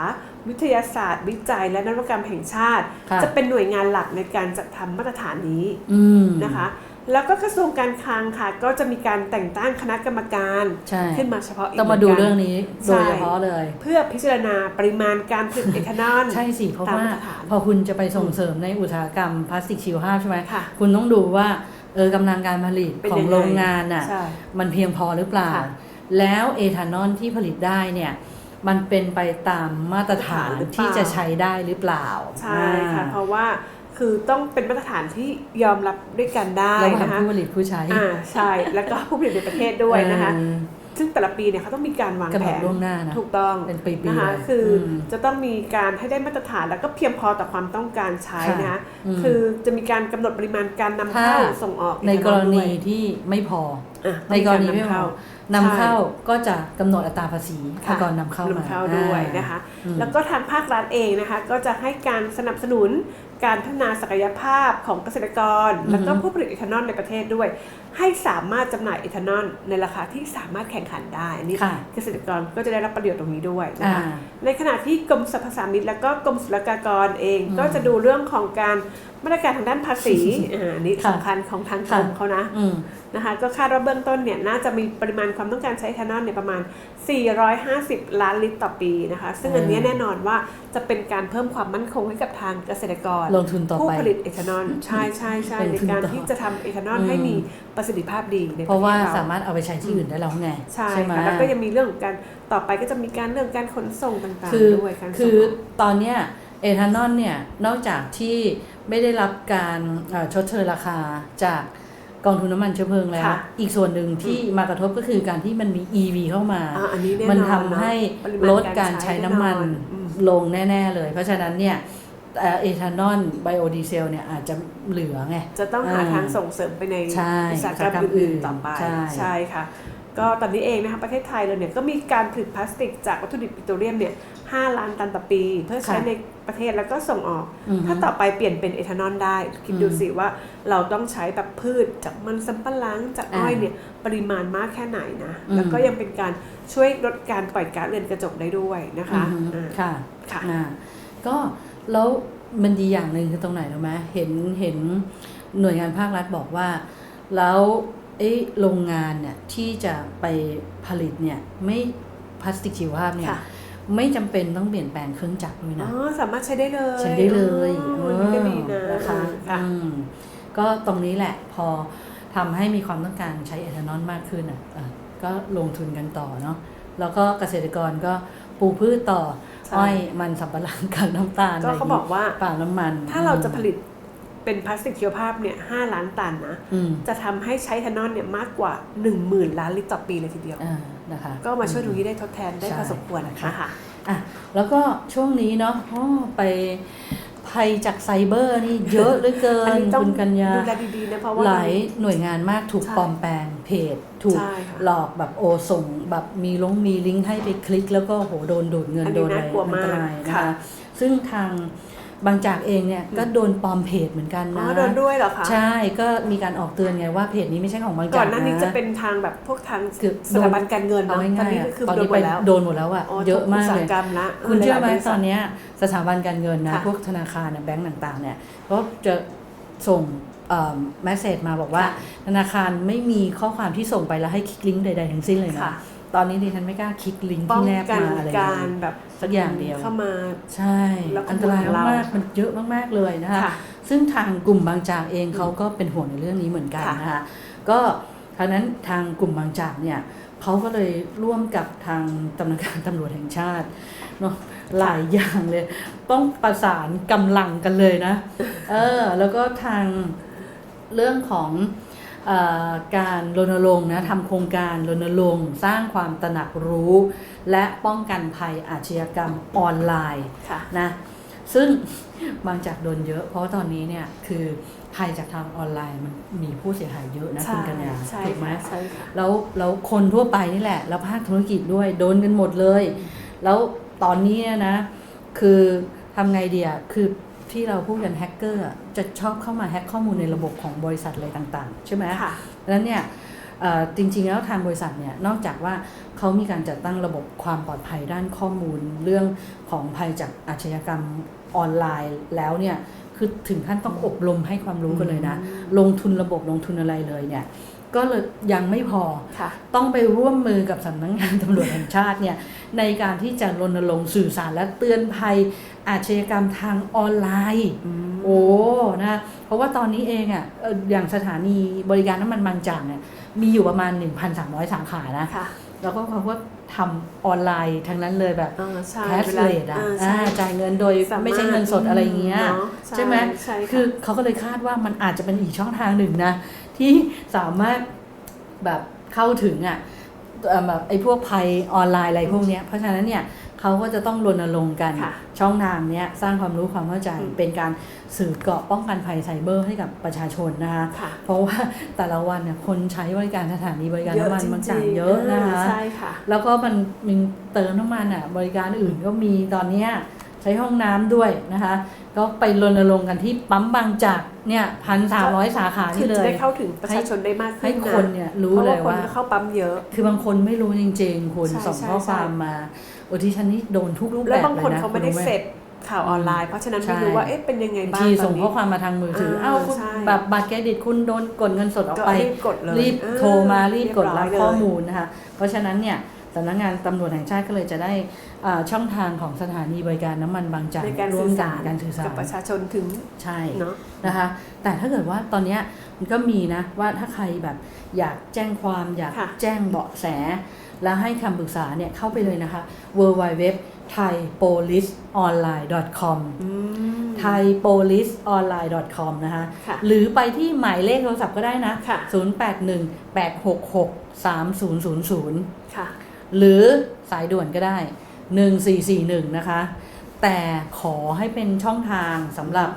[SPEAKER 5] วิทยาศาสตร์ วิจัย และนวัตกรรมแห่งชาติ
[SPEAKER 4] ค่ะ
[SPEAKER 5] จะเป็นหน่วยงานหลักในการจัดทำมาตรฐานนี้
[SPEAKER 4] อืม
[SPEAKER 5] นะคะ แล้วก็กระทรวงการคลังค่ะก็จะมีการแต่งตั้งคณะกรรมการ
[SPEAKER 4] ใช่
[SPEAKER 5] ขึ้นมาเฉพาะก
[SPEAKER 4] ต้องมาดู
[SPEAKER 5] หนกัน
[SPEAKER 4] เรื่องนี้โดยเฉพาะเลย
[SPEAKER 5] เพื่อพิจารณาปริมาณการผลิตเอทานอล
[SPEAKER 4] ใช่สิเพราะ
[SPEAKER 5] ตาม
[SPEAKER 4] ว่า
[SPEAKER 5] มาตรฐาน
[SPEAKER 4] พอคุณจะไปส่งเสริมในอุตสาหกรรมพลาสติกชีวภาพใช่ไหม
[SPEAKER 5] ค่ะ
[SPEAKER 4] คุณต้องดูว่าเออกำลังการผลิต
[SPEAKER 5] เป็น
[SPEAKER 4] ของ
[SPEAKER 5] ยังไง
[SPEAKER 4] โรงงานน่ะ
[SPEAKER 5] ใช่
[SPEAKER 4] มันเพียงพอหรือเปล่า
[SPEAKER 5] ค่ะ
[SPEAKER 4] แล้วเอทานอลที่ผลิตได้เนี่ยมันเป็นไปตามมาตรฐาน
[SPEAKER 5] หรือเปล่า
[SPEAKER 4] ที่จะใช้ได้หรือเปล่า
[SPEAKER 5] ใช่ค่ะ
[SPEAKER 4] อ่า
[SPEAKER 5] เพราะว่าคือต้องเป็นมาตรฐานที่ยอมรับด้วยกันได้
[SPEAKER 4] ระหว่าง
[SPEAKER 5] นะคะ
[SPEAKER 4] ผู้ผลิตผู้ใช้
[SPEAKER 5] อ่าใช่ แล้วก็ผู้ผลิตในประเทศด้วยนะคะ
[SPEAKER 4] เออ
[SPEAKER 5] ซึ่งแต่ละปีเนี่ยเขาต้องมีการวาง
[SPEAKER 4] กำห
[SPEAKER 5] แผ
[SPEAKER 4] นด
[SPEAKER 5] น
[SPEAKER 4] ล่วงหน้านะ
[SPEAKER 5] ถูกต้อง
[SPEAKER 4] เป็นปีๆ
[SPEAKER 5] นะคะ
[SPEAKER 4] เลย
[SPEAKER 5] คืออ
[SPEAKER 4] ม
[SPEAKER 5] จะต้องมีการให้ได้มาตรฐานแล้วก็เพียงพอต่อความต้องการใช้
[SPEAKER 4] ค่ะ
[SPEAKER 5] นะคะ
[SPEAKER 4] อืม
[SPEAKER 5] คือจะมีการกำหนดปริมาณการนำเข้า
[SPEAKER 4] ถ้า
[SPEAKER 5] ส่งออก
[SPEAKER 4] ในกรณี
[SPEAKER 5] ด้วย
[SPEAKER 4] ที่ไม่พอ
[SPEAKER 5] อะ
[SPEAKER 4] ในกรณีไม่พอ
[SPEAKER 5] ต้องมี
[SPEAKER 4] นำเข้าก็จะกำหนดอัตราภาษี
[SPEAKER 5] ค่ะ
[SPEAKER 4] ก่อนนำเข้ามา
[SPEAKER 5] นำเข้าด้วยนะคะ
[SPEAKER 4] อืม
[SPEAKER 5] แล้วก็ทางภาครัฐเองนะคะ ก็จะให้การสนับสนุนการพัฒนาศักยภาพของเกษตรกร แล้วก็ผู้ผลิตเอทานอลในประเทศด้วย ให้สามารถจำหน่ายเอทานอลในราคาที่สามารถแข่งขันได้อันนี่
[SPEAKER 4] ค่ะ
[SPEAKER 5] เกษตรกรก็จะได้รับประโยชน์ตรงนี้ด้วยนะคะ
[SPEAKER 4] อ่า
[SPEAKER 5] ในขณะที่กรมสรรพสามิตแล้วก็กรมศุลกากรเอง
[SPEAKER 4] อืม
[SPEAKER 5] ก็จะดูเรื่องของการมาตรการทางด้านภาษีอ่าอันนี้
[SPEAKER 4] ค่ะ
[SPEAKER 5] สำคัญของทางกรม
[SPEAKER 4] ค่ะ
[SPEAKER 5] เขานะ
[SPEAKER 4] อืม
[SPEAKER 5] นะคะก็คาดว่าเบื้องต้นเนี่ยน่าจะมีปริมาณความต้องการใช้เอทานอลเนี่ยประมาณ 450 ล้านลิตรต่อปีนะคะ ซึ่งอันเนี้ย
[SPEAKER 4] อืม
[SPEAKER 5] แน่นอนว่าจะเป็นการเพิ่มความมั่นคงให้กับทางเกษตรกร
[SPEAKER 4] ลงทุนต่อ
[SPEAKER 5] ผู้
[SPEAKER 4] ไป
[SPEAKER 5] ผลิตเอทานอลใช่ใช่ใช่
[SPEAKER 4] ลง
[SPEAKER 5] ใน
[SPEAKER 4] ทุน
[SPEAKER 5] การ
[SPEAKER 4] ต่อ
[SPEAKER 5] ที่จะทำเอทานอล
[SPEAKER 4] อืม
[SPEAKER 5] ให้มีประสิทธิภาพดีใน
[SPEAKER 4] เพราะว่า
[SPEAKER 5] ปทศ
[SPEAKER 4] สามารถเอาไปใช้ที่อื่นได้แล้วไง
[SPEAKER 5] ใช่
[SPEAKER 4] ไหม
[SPEAKER 5] ค่ะแล้วก็ยังมีเรื่องของการต่อไปก็จะมีการเรื่องการขนส่งต่าง
[SPEAKER 4] คือ
[SPEAKER 5] ๆด้วยการส่ง
[SPEAKER 4] คือ
[SPEAKER 5] ออก
[SPEAKER 4] ตอนเนี้ยเอทานอลเนี่ยนอกจากที่ไม่ได้รับการเอ่อชดเชยราคาจากกองทุนน้ำมันเชื้อเพลิงแล้ว
[SPEAKER 5] ค่ะ
[SPEAKER 4] อีกส่วนหนึ่งที่มากระทบก็คือการที่มันมี EV เข้ามา
[SPEAKER 5] อ่าอันนี้แน่นอน
[SPEAKER 4] มันทำ
[SPEAKER 5] เนอะ
[SPEAKER 4] ให้
[SPEAKER 5] ปริมาณ
[SPEAKER 4] ลดการใช้น้ำมัน
[SPEAKER 5] แน่นอนอืม
[SPEAKER 4] ลงแน่ ๆ เลย เพราะฉะนั้นเนี่ย เอ่อเอทานอลไบโอดีเซลเนี่ยอาจจะเหลือไง
[SPEAKER 5] จะต้องหา
[SPEAKER 4] อ่า
[SPEAKER 5] ทางส่งเสริมไปใน
[SPEAKER 4] ใช่
[SPEAKER 5] อุตสาหกรรม
[SPEAKER 4] อุตสาหกรรม
[SPEAKER 5] อื่นๆต่อไป
[SPEAKER 4] ใช่
[SPEAKER 5] ใช่ค่ะ ก็ตอนนี้เองนะคะประเทศไทยเราเนี่ยก็มีการผลิตพลาสติกจากวัตถุดิบปิโตรเลียมเนี่ย5ล้านตันต่อปี เพื่อใช้
[SPEAKER 4] ค่ะ
[SPEAKER 5] ในประเทศแล้วก็ส่งออก
[SPEAKER 4] อือฮึ
[SPEAKER 5] ถ้าต่อไปเปลี่ยนเป็นเอทานอลได้ คิดดูสิว่าเราต้องใช้แบบพืชจากมันสำปะหลังจากอ้อย
[SPEAKER 4] อ่า
[SPEAKER 5] เนี่ยปริมาณมากแค่ไหนนะ
[SPEAKER 4] อืม
[SPEAKER 5] แล้วก็ยังเป็นการช่วยลดการปล่อยก๊าซเรือนกระจกได้ด้วยนะคะ
[SPEAKER 4] อือฮึ
[SPEAKER 5] อ่า
[SPEAKER 4] ค่ะ
[SPEAKER 5] ค่ะ
[SPEAKER 4] อ่าก็ แล้วมันดีอย่างหนึ่งคือตรงไหนรู้ไหมเห็นเห็นหน่วยงานภาครัฐบอกว่า แล้วไอ้โรงงานเนี่ยที่จะไปผลิตเนี่ยไม่พลาสติกชีวภาพเนี่ย
[SPEAKER 5] ค่ะ
[SPEAKER 4] ไม่จำเป็นต้องเปลี่ยนแปลงเครื่องจักรด้วย
[SPEAKER 5] อ๋
[SPEAKER 4] นะ
[SPEAKER 5] อสามารถใช้ได้เลย
[SPEAKER 4] ใช้ได้เลย
[SPEAKER 5] อ๋อนี่ก็ดีนะ
[SPEAKER 4] นะคะ
[SPEAKER 5] ค่ะ
[SPEAKER 4] อืมก็ตรงนี้แหละพอทำให้มีความต้องการใช้เอทานอลมากขึ้นอะเออก็ลงทุนกันต่อเนาะแล้วก็เกษตรกรก็ปลูกพืชต่อ
[SPEAKER 5] ใช่
[SPEAKER 4] อ้อยมันสำปะหลังกับน้ำตาล
[SPEAKER 5] ก็เขาบอกว่า
[SPEAKER 4] ปาล์มน้ำมัน
[SPEAKER 5] ถ้าเราจะผลิตเป็นพลาสติกชีวภาพเนี่ยห้าล้านตันนะ
[SPEAKER 4] อืม
[SPEAKER 5] จะทำให้ใช้เอทานอลเนี่ยมากกว่า 1 0,000 ล้านลิตรต่อปีเลยทีเดียว
[SPEAKER 4] อ่านะคะ
[SPEAKER 5] ก็มาช่วยตรงนี้ได้ทดแทนได้
[SPEAKER 4] ใช่
[SPEAKER 5] พอสมควรนะคะ
[SPEAKER 4] อะแล้วก็ช่วงนี้เนาะอ้อไป ภัยจากไซเบอร์นี่เยอะเหลือเกิ
[SPEAKER 5] อัน
[SPEAKER 4] น
[SPEAKER 5] นี้ต้อง
[SPEAKER 4] คุณกัญญา
[SPEAKER 5] ดูแลดีๆนะเพราะว่า
[SPEAKER 4] หลายหน่วยงานมากถูก
[SPEAKER 5] ใช่
[SPEAKER 4] ปลอมแปลงเพจ ถูก
[SPEAKER 5] ใช่ค่ะ
[SPEAKER 4] หลอกแบบโอส่งแบบมีลงมีลิงก์ให้ไปคลิก แล้วก็โหโดนดูดเงิน
[SPEAKER 5] อันนี้
[SPEAKER 4] โดนอะไร
[SPEAKER 5] น่ากลัว
[SPEAKER 4] อัน
[SPEAKER 5] มาก
[SPEAKER 4] ตรายนะ
[SPEAKER 5] ค่ะ
[SPEAKER 4] คะซึ่งทาง บางจากเองเนี่ยก็โดนปลอมเพจเหมือนกัน
[SPEAKER 5] อ๋
[SPEAKER 4] นะ
[SPEAKER 5] อโดนด้วยเหรอคะ
[SPEAKER 4] ใช่ก็มีการออกเตือนไงว่าเพจนี้ไม่ใช่ของบางจาก
[SPEAKER 5] ก่อนหน้านี้
[SPEAKER 4] นะ
[SPEAKER 5] จะเป็นทางแบบพวกทาง
[SPEAKER 4] คือ
[SPEAKER 5] สถาบันการเงิน
[SPEAKER 4] เอา
[SPEAKER 5] เนาะตอน
[SPEAKER 4] ง่าย
[SPEAKER 5] นี้
[SPEAKER 4] ๆ
[SPEAKER 5] ก็
[SPEAKER 4] อะ
[SPEAKER 5] คือ
[SPEAKER 4] ตอน
[SPEAKER 5] โดน
[SPEAKER 4] นี้
[SPEAKER 5] หม
[SPEAKER 4] ไป
[SPEAKER 5] ดแล้ว
[SPEAKER 4] โดนหมดแล้วอะเยอะมาก
[SPEAKER 5] อุตสา
[SPEAKER 4] เล
[SPEAKER 5] ห
[SPEAKER 4] ย
[SPEAKER 5] กรรมละ
[SPEAKER 4] คุณเชื่อไหม
[SPEAKER 5] ลายๆบริษัท
[SPEAKER 4] ตอนเนี้ยสถาบันการเงินนะ
[SPEAKER 5] ค่ะ
[SPEAKER 4] พวกธนาคารเนี่ยแบงก์ต่างๆเนี่ยก็จะส่งแมสเซจมาบอกว่า
[SPEAKER 5] ค่ะ
[SPEAKER 4] ธนาคารไม่มีข้อความที่ส่งไปแล้วให้คลิกลิงก์ใดๆทั้งสิ้นเลยนะ
[SPEAKER 5] ค่ะ
[SPEAKER 4] ตอนนี้ดิฉันไม่กล้าคลิกลิงก์
[SPEAKER 5] ป้อ
[SPEAKER 4] ที่
[SPEAKER 5] ง
[SPEAKER 4] แนบ
[SPEAKER 5] กัน
[SPEAKER 4] มาอะไร
[SPEAKER 5] การ
[SPEAKER 4] เลย
[SPEAKER 5] แบบ
[SPEAKER 4] สักอย่างเดียว
[SPEAKER 5] เข้ามา
[SPEAKER 4] ใช่
[SPEAKER 5] แล้วขโมย
[SPEAKER 4] อันตราย
[SPEAKER 5] ของเรา
[SPEAKER 4] มากๆมันเยอะมากๆเลยนะคะ
[SPEAKER 5] ค่ะ
[SPEAKER 4] ซึ่งทางกลุ่มบางจากเองเขาก็เป็นห่วงในเรื่องนี้เหมือนกัน
[SPEAKER 5] ค่ะ
[SPEAKER 4] นะคะก็ทางนั้นทางกลุ่มบางจากเนี่ยเขาก็เลยร่วมกับทางตำนักงานตำรวจแห่งชาติเนาะหลายอย่างเลย ต้องประสานกำลังกันเลยนะ เออ แล้วก็ทางเรื่องของเออ การรณรงค์นะทำโครงการรณรงค์สร้างความตระหนักรู้ และป้องกันภัยอาชญากรรมออนไลน์
[SPEAKER 5] ค่ะ
[SPEAKER 4] นะซึ่งบางจากโดนเยอะ เพราะว่าตอนนี้เนี่ยคือภัยจากทางออนไลน์มันมีผู้เสียหายเยอะนะ
[SPEAKER 5] ใช่
[SPEAKER 4] คุณกัญญา
[SPEAKER 5] ใช่
[SPEAKER 4] ถูกไหม
[SPEAKER 5] ค่ะใช่ค่ะ
[SPEAKER 4] แล้วแล้วคนทั่วไปนี่แหละ แล้วภาคธุรกิจด้วยโดนกันหมดเลย แล้วตอนนี้นะ คือทำไงเดียคือ ที่เราพูดกันแฮกเกอร์อะจะชอบเข้ามาแฮกข้อมูลในระบบของบริษัทอะไรต่างๆ ใช่ไหม
[SPEAKER 5] ค่ะ
[SPEAKER 4] ดังนั้นเนี่ยเอ่อจริงๆแล้วทางบริษัทเนี่ยนอกจากว่าเขามีการจัดตั้งระบบความปลอดภัยด้านข้อมูล เรื่องของภัยจากอาชญากรรมออนไลน์แล้วเนี่ยคือถึงขั้นต้องอบรมให้ความรู้กันเลยนะ ลงทุนระบบลงทุนอะไรเลยเนี่ยก็เลยยังไม่พอ
[SPEAKER 5] ค่ะ
[SPEAKER 4] ต้องไปร่วมมือกับสำนักงานตำรวจแห่งชาติเนี่ยในการที่จะรณรงค์สื่อสารและเตือนภัย อาชญากรรมทางออนไลน์โอ้นะเพราะว่าตอนนี้เองอะเอ่ออย่างสถานีบริการน้ำมันบางจากเนี่ยมีอยู่ประมาณ 1,300 สาขานะ
[SPEAKER 5] ค่ะ
[SPEAKER 4] แล้วก็เขาก็ทำออนไลน์ทั้งนั้นเลยแบบ
[SPEAKER 5] อ่าใช่
[SPEAKER 4] แคช
[SPEAKER 5] เวลา
[SPEAKER 4] เลดอะ
[SPEAKER 5] อ่า
[SPEAKER 4] อ่า
[SPEAKER 5] ใช่
[SPEAKER 4] จ่ายเงินโดย
[SPEAKER 5] สามารถ
[SPEAKER 4] ไม่ใช่เงินสดอะไรอย่างเงี้ย
[SPEAKER 5] เนอะ
[SPEAKER 4] ใช่ไหม
[SPEAKER 5] ใช่ค่ะ
[SPEAKER 4] คือเขาก็เลยคาดว่ามันอาจจะเป็นอีกช่องทางหนึ่งนะ ที่สามารถแบบเข้าถึงอะเอ่อแบบไอ้พวกภัยออนไลน์อะไรพวกเนี้ยเพราะฉะนั้นเนี่ย เขาก็จะต้องรณรงค์กัน
[SPEAKER 5] ค่ะ
[SPEAKER 4] ช่องทางเนี้ยสร้างความรู้ความเข้าใจ
[SPEAKER 5] อืม
[SPEAKER 4] เป็นการสืบเกราะป้องกันภัยไซเบอร์ให้กับประชาชนนะคะ
[SPEAKER 5] ค่ะ
[SPEAKER 4] เพราะว่าแต่ละวันเนี่ยคนใช้บริการสถานีบริการ
[SPEAKER 5] เยอะ
[SPEAKER 4] น้ำมัน
[SPEAKER 5] จริงๆ
[SPEAKER 4] มันต่างเยอะนะคะ
[SPEAKER 5] ใช่ค่ะ
[SPEAKER 4] แล้วก็มันมีเติมน้ำมันอะบริการอื่นก็มีตอนเนี้ยใช้ห้องน้ำด้วยนะคะ ก็ไปรณรงค์กันที่ปั๊มบางจากเนี่ยพันสามร้อยสาขา
[SPEAKER 5] คื
[SPEAKER 4] นี่
[SPEAKER 5] อ
[SPEAKER 4] เล
[SPEAKER 5] จะ
[SPEAKER 4] ย
[SPEAKER 5] ได้เข้าถึงประชาชนได้มากขึ้น
[SPEAKER 4] ให้คนเนี่ยรู้
[SPEAKER 5] เพราะ
[SPEAKER 4] เล
[SPEAKER 5] ว่ายคน
[SPEAKER 4] ว่า
[SPEAKER 5] ก็เข้าปั๊มเยอะ
[SPEAKER 4] คือบางคนไม่รู้จริง ๆ คุณ
[SPEAKER 5] ใช่
[SPEAKER 4] ส่ง
[SPEAKER 5] ใช่
[SPEAKER 4] ข้อความ
[SPEAKER 5] ใช่
[SPEAKER 4] มา โอ้ที่ฉันนี่โดนทุกรูปแบบ
[SPEAKER 5] แล้วบางคน
[SPEAKER 4] ลยะ
[SPEAKER 5] เขาไม่ได้
[SPEAKER 4] ณรู้ห
[SPEAKER 5] เสพข่าวออนไลน์เพราะฉะนั้น
[SPEAKER 4] ใช่
[SPEAKER 5] ไม่รู้ว่าเอ๊ะเป็นยังไง
[SPEAKER 4] บาง
[SPEAKER 5] บ้าง
[SPEAKER 4] ที
[SPEAKER 5] ต
[SPEAKER 4] ส่
[SPEAKER 5] องน
[SPEAKER 4] ข้อ
[SPEAKER 5] นี้
[SPEAKER 4] ความมาทางมือถือ
[SPEAKER 5] อ่า
[SPEAKER 4] เอ้าคุณ
[SPEAKER 5] ใช่
[SPEAKER 4] แบบบัตรเครดิตคุณโดนกดเงินสดออก
[SPEAKER 5] ก็
[SPEAKER 4] ไป
[SPEAKER 5] รีบกดเลย
[SPEAKER 4] รีบ
[SPEAKER 5] เออ
[SPEAKER 4] โทรมารีบกดรับ
[SPEAKER 5] เยร้ยเลย
[SPEAKER 4] ข้อมูลนะคะเพราะฉะนั้นเนี่ยสำนักงานตำรวจแห่งชาติก็เลยจะได้อ่าช่องทางของสถานีบริการน้ำมันบางจาก
[SPEAKER 5] ในการ
[SPEAKER 4] ร่ว
[SPEAKER 5] สื่
[SPEAKER 4] ม
[SPEAKER 5] อ
[SPEAKER 4] กั
[SPEAKER 5] สานร
[SPEAKER 4] การสื่อสาร
[SPEAKER 5] กับประชาชนถึง
[SPEAKER 4] ใช่
[SPEAKER 5] เนาะ
[SPEAKER 4] นะคะ แต่ถ้าเกิดว่าตอนเนี้ยมันก็มีนะว่าถ้าใครแบบอยากแจ้งความอยาก
[SPEAKER 5] ค่ะ
[SPEAKER 4] แจ้งเบาะแส แล้วให้คำปรึกษาเนี่ยเข้าไปเลยนะคะ w w w t h a i p o l i c e o n l i n e c o m
[SPEAKER 5] อืม
[SPEAKER 4] t h a i p o l i c e o n l i n e c o m นะคะ
[SPEAKER 5] ค่ะ
[SPEAKER 4] หรือไปที่หมายเลขโทรศัพท์ก็ได้นะ
[SPEAKER 5] ค่ะ
[SPEAKER 4] 0818663000
[SPEAKER 5] ค่ะ
[SPEAKER 4] หรือสายด่วนก็ได้ 1441 นะคะ แต่ขอให้เป็นช่องทางสำหรับ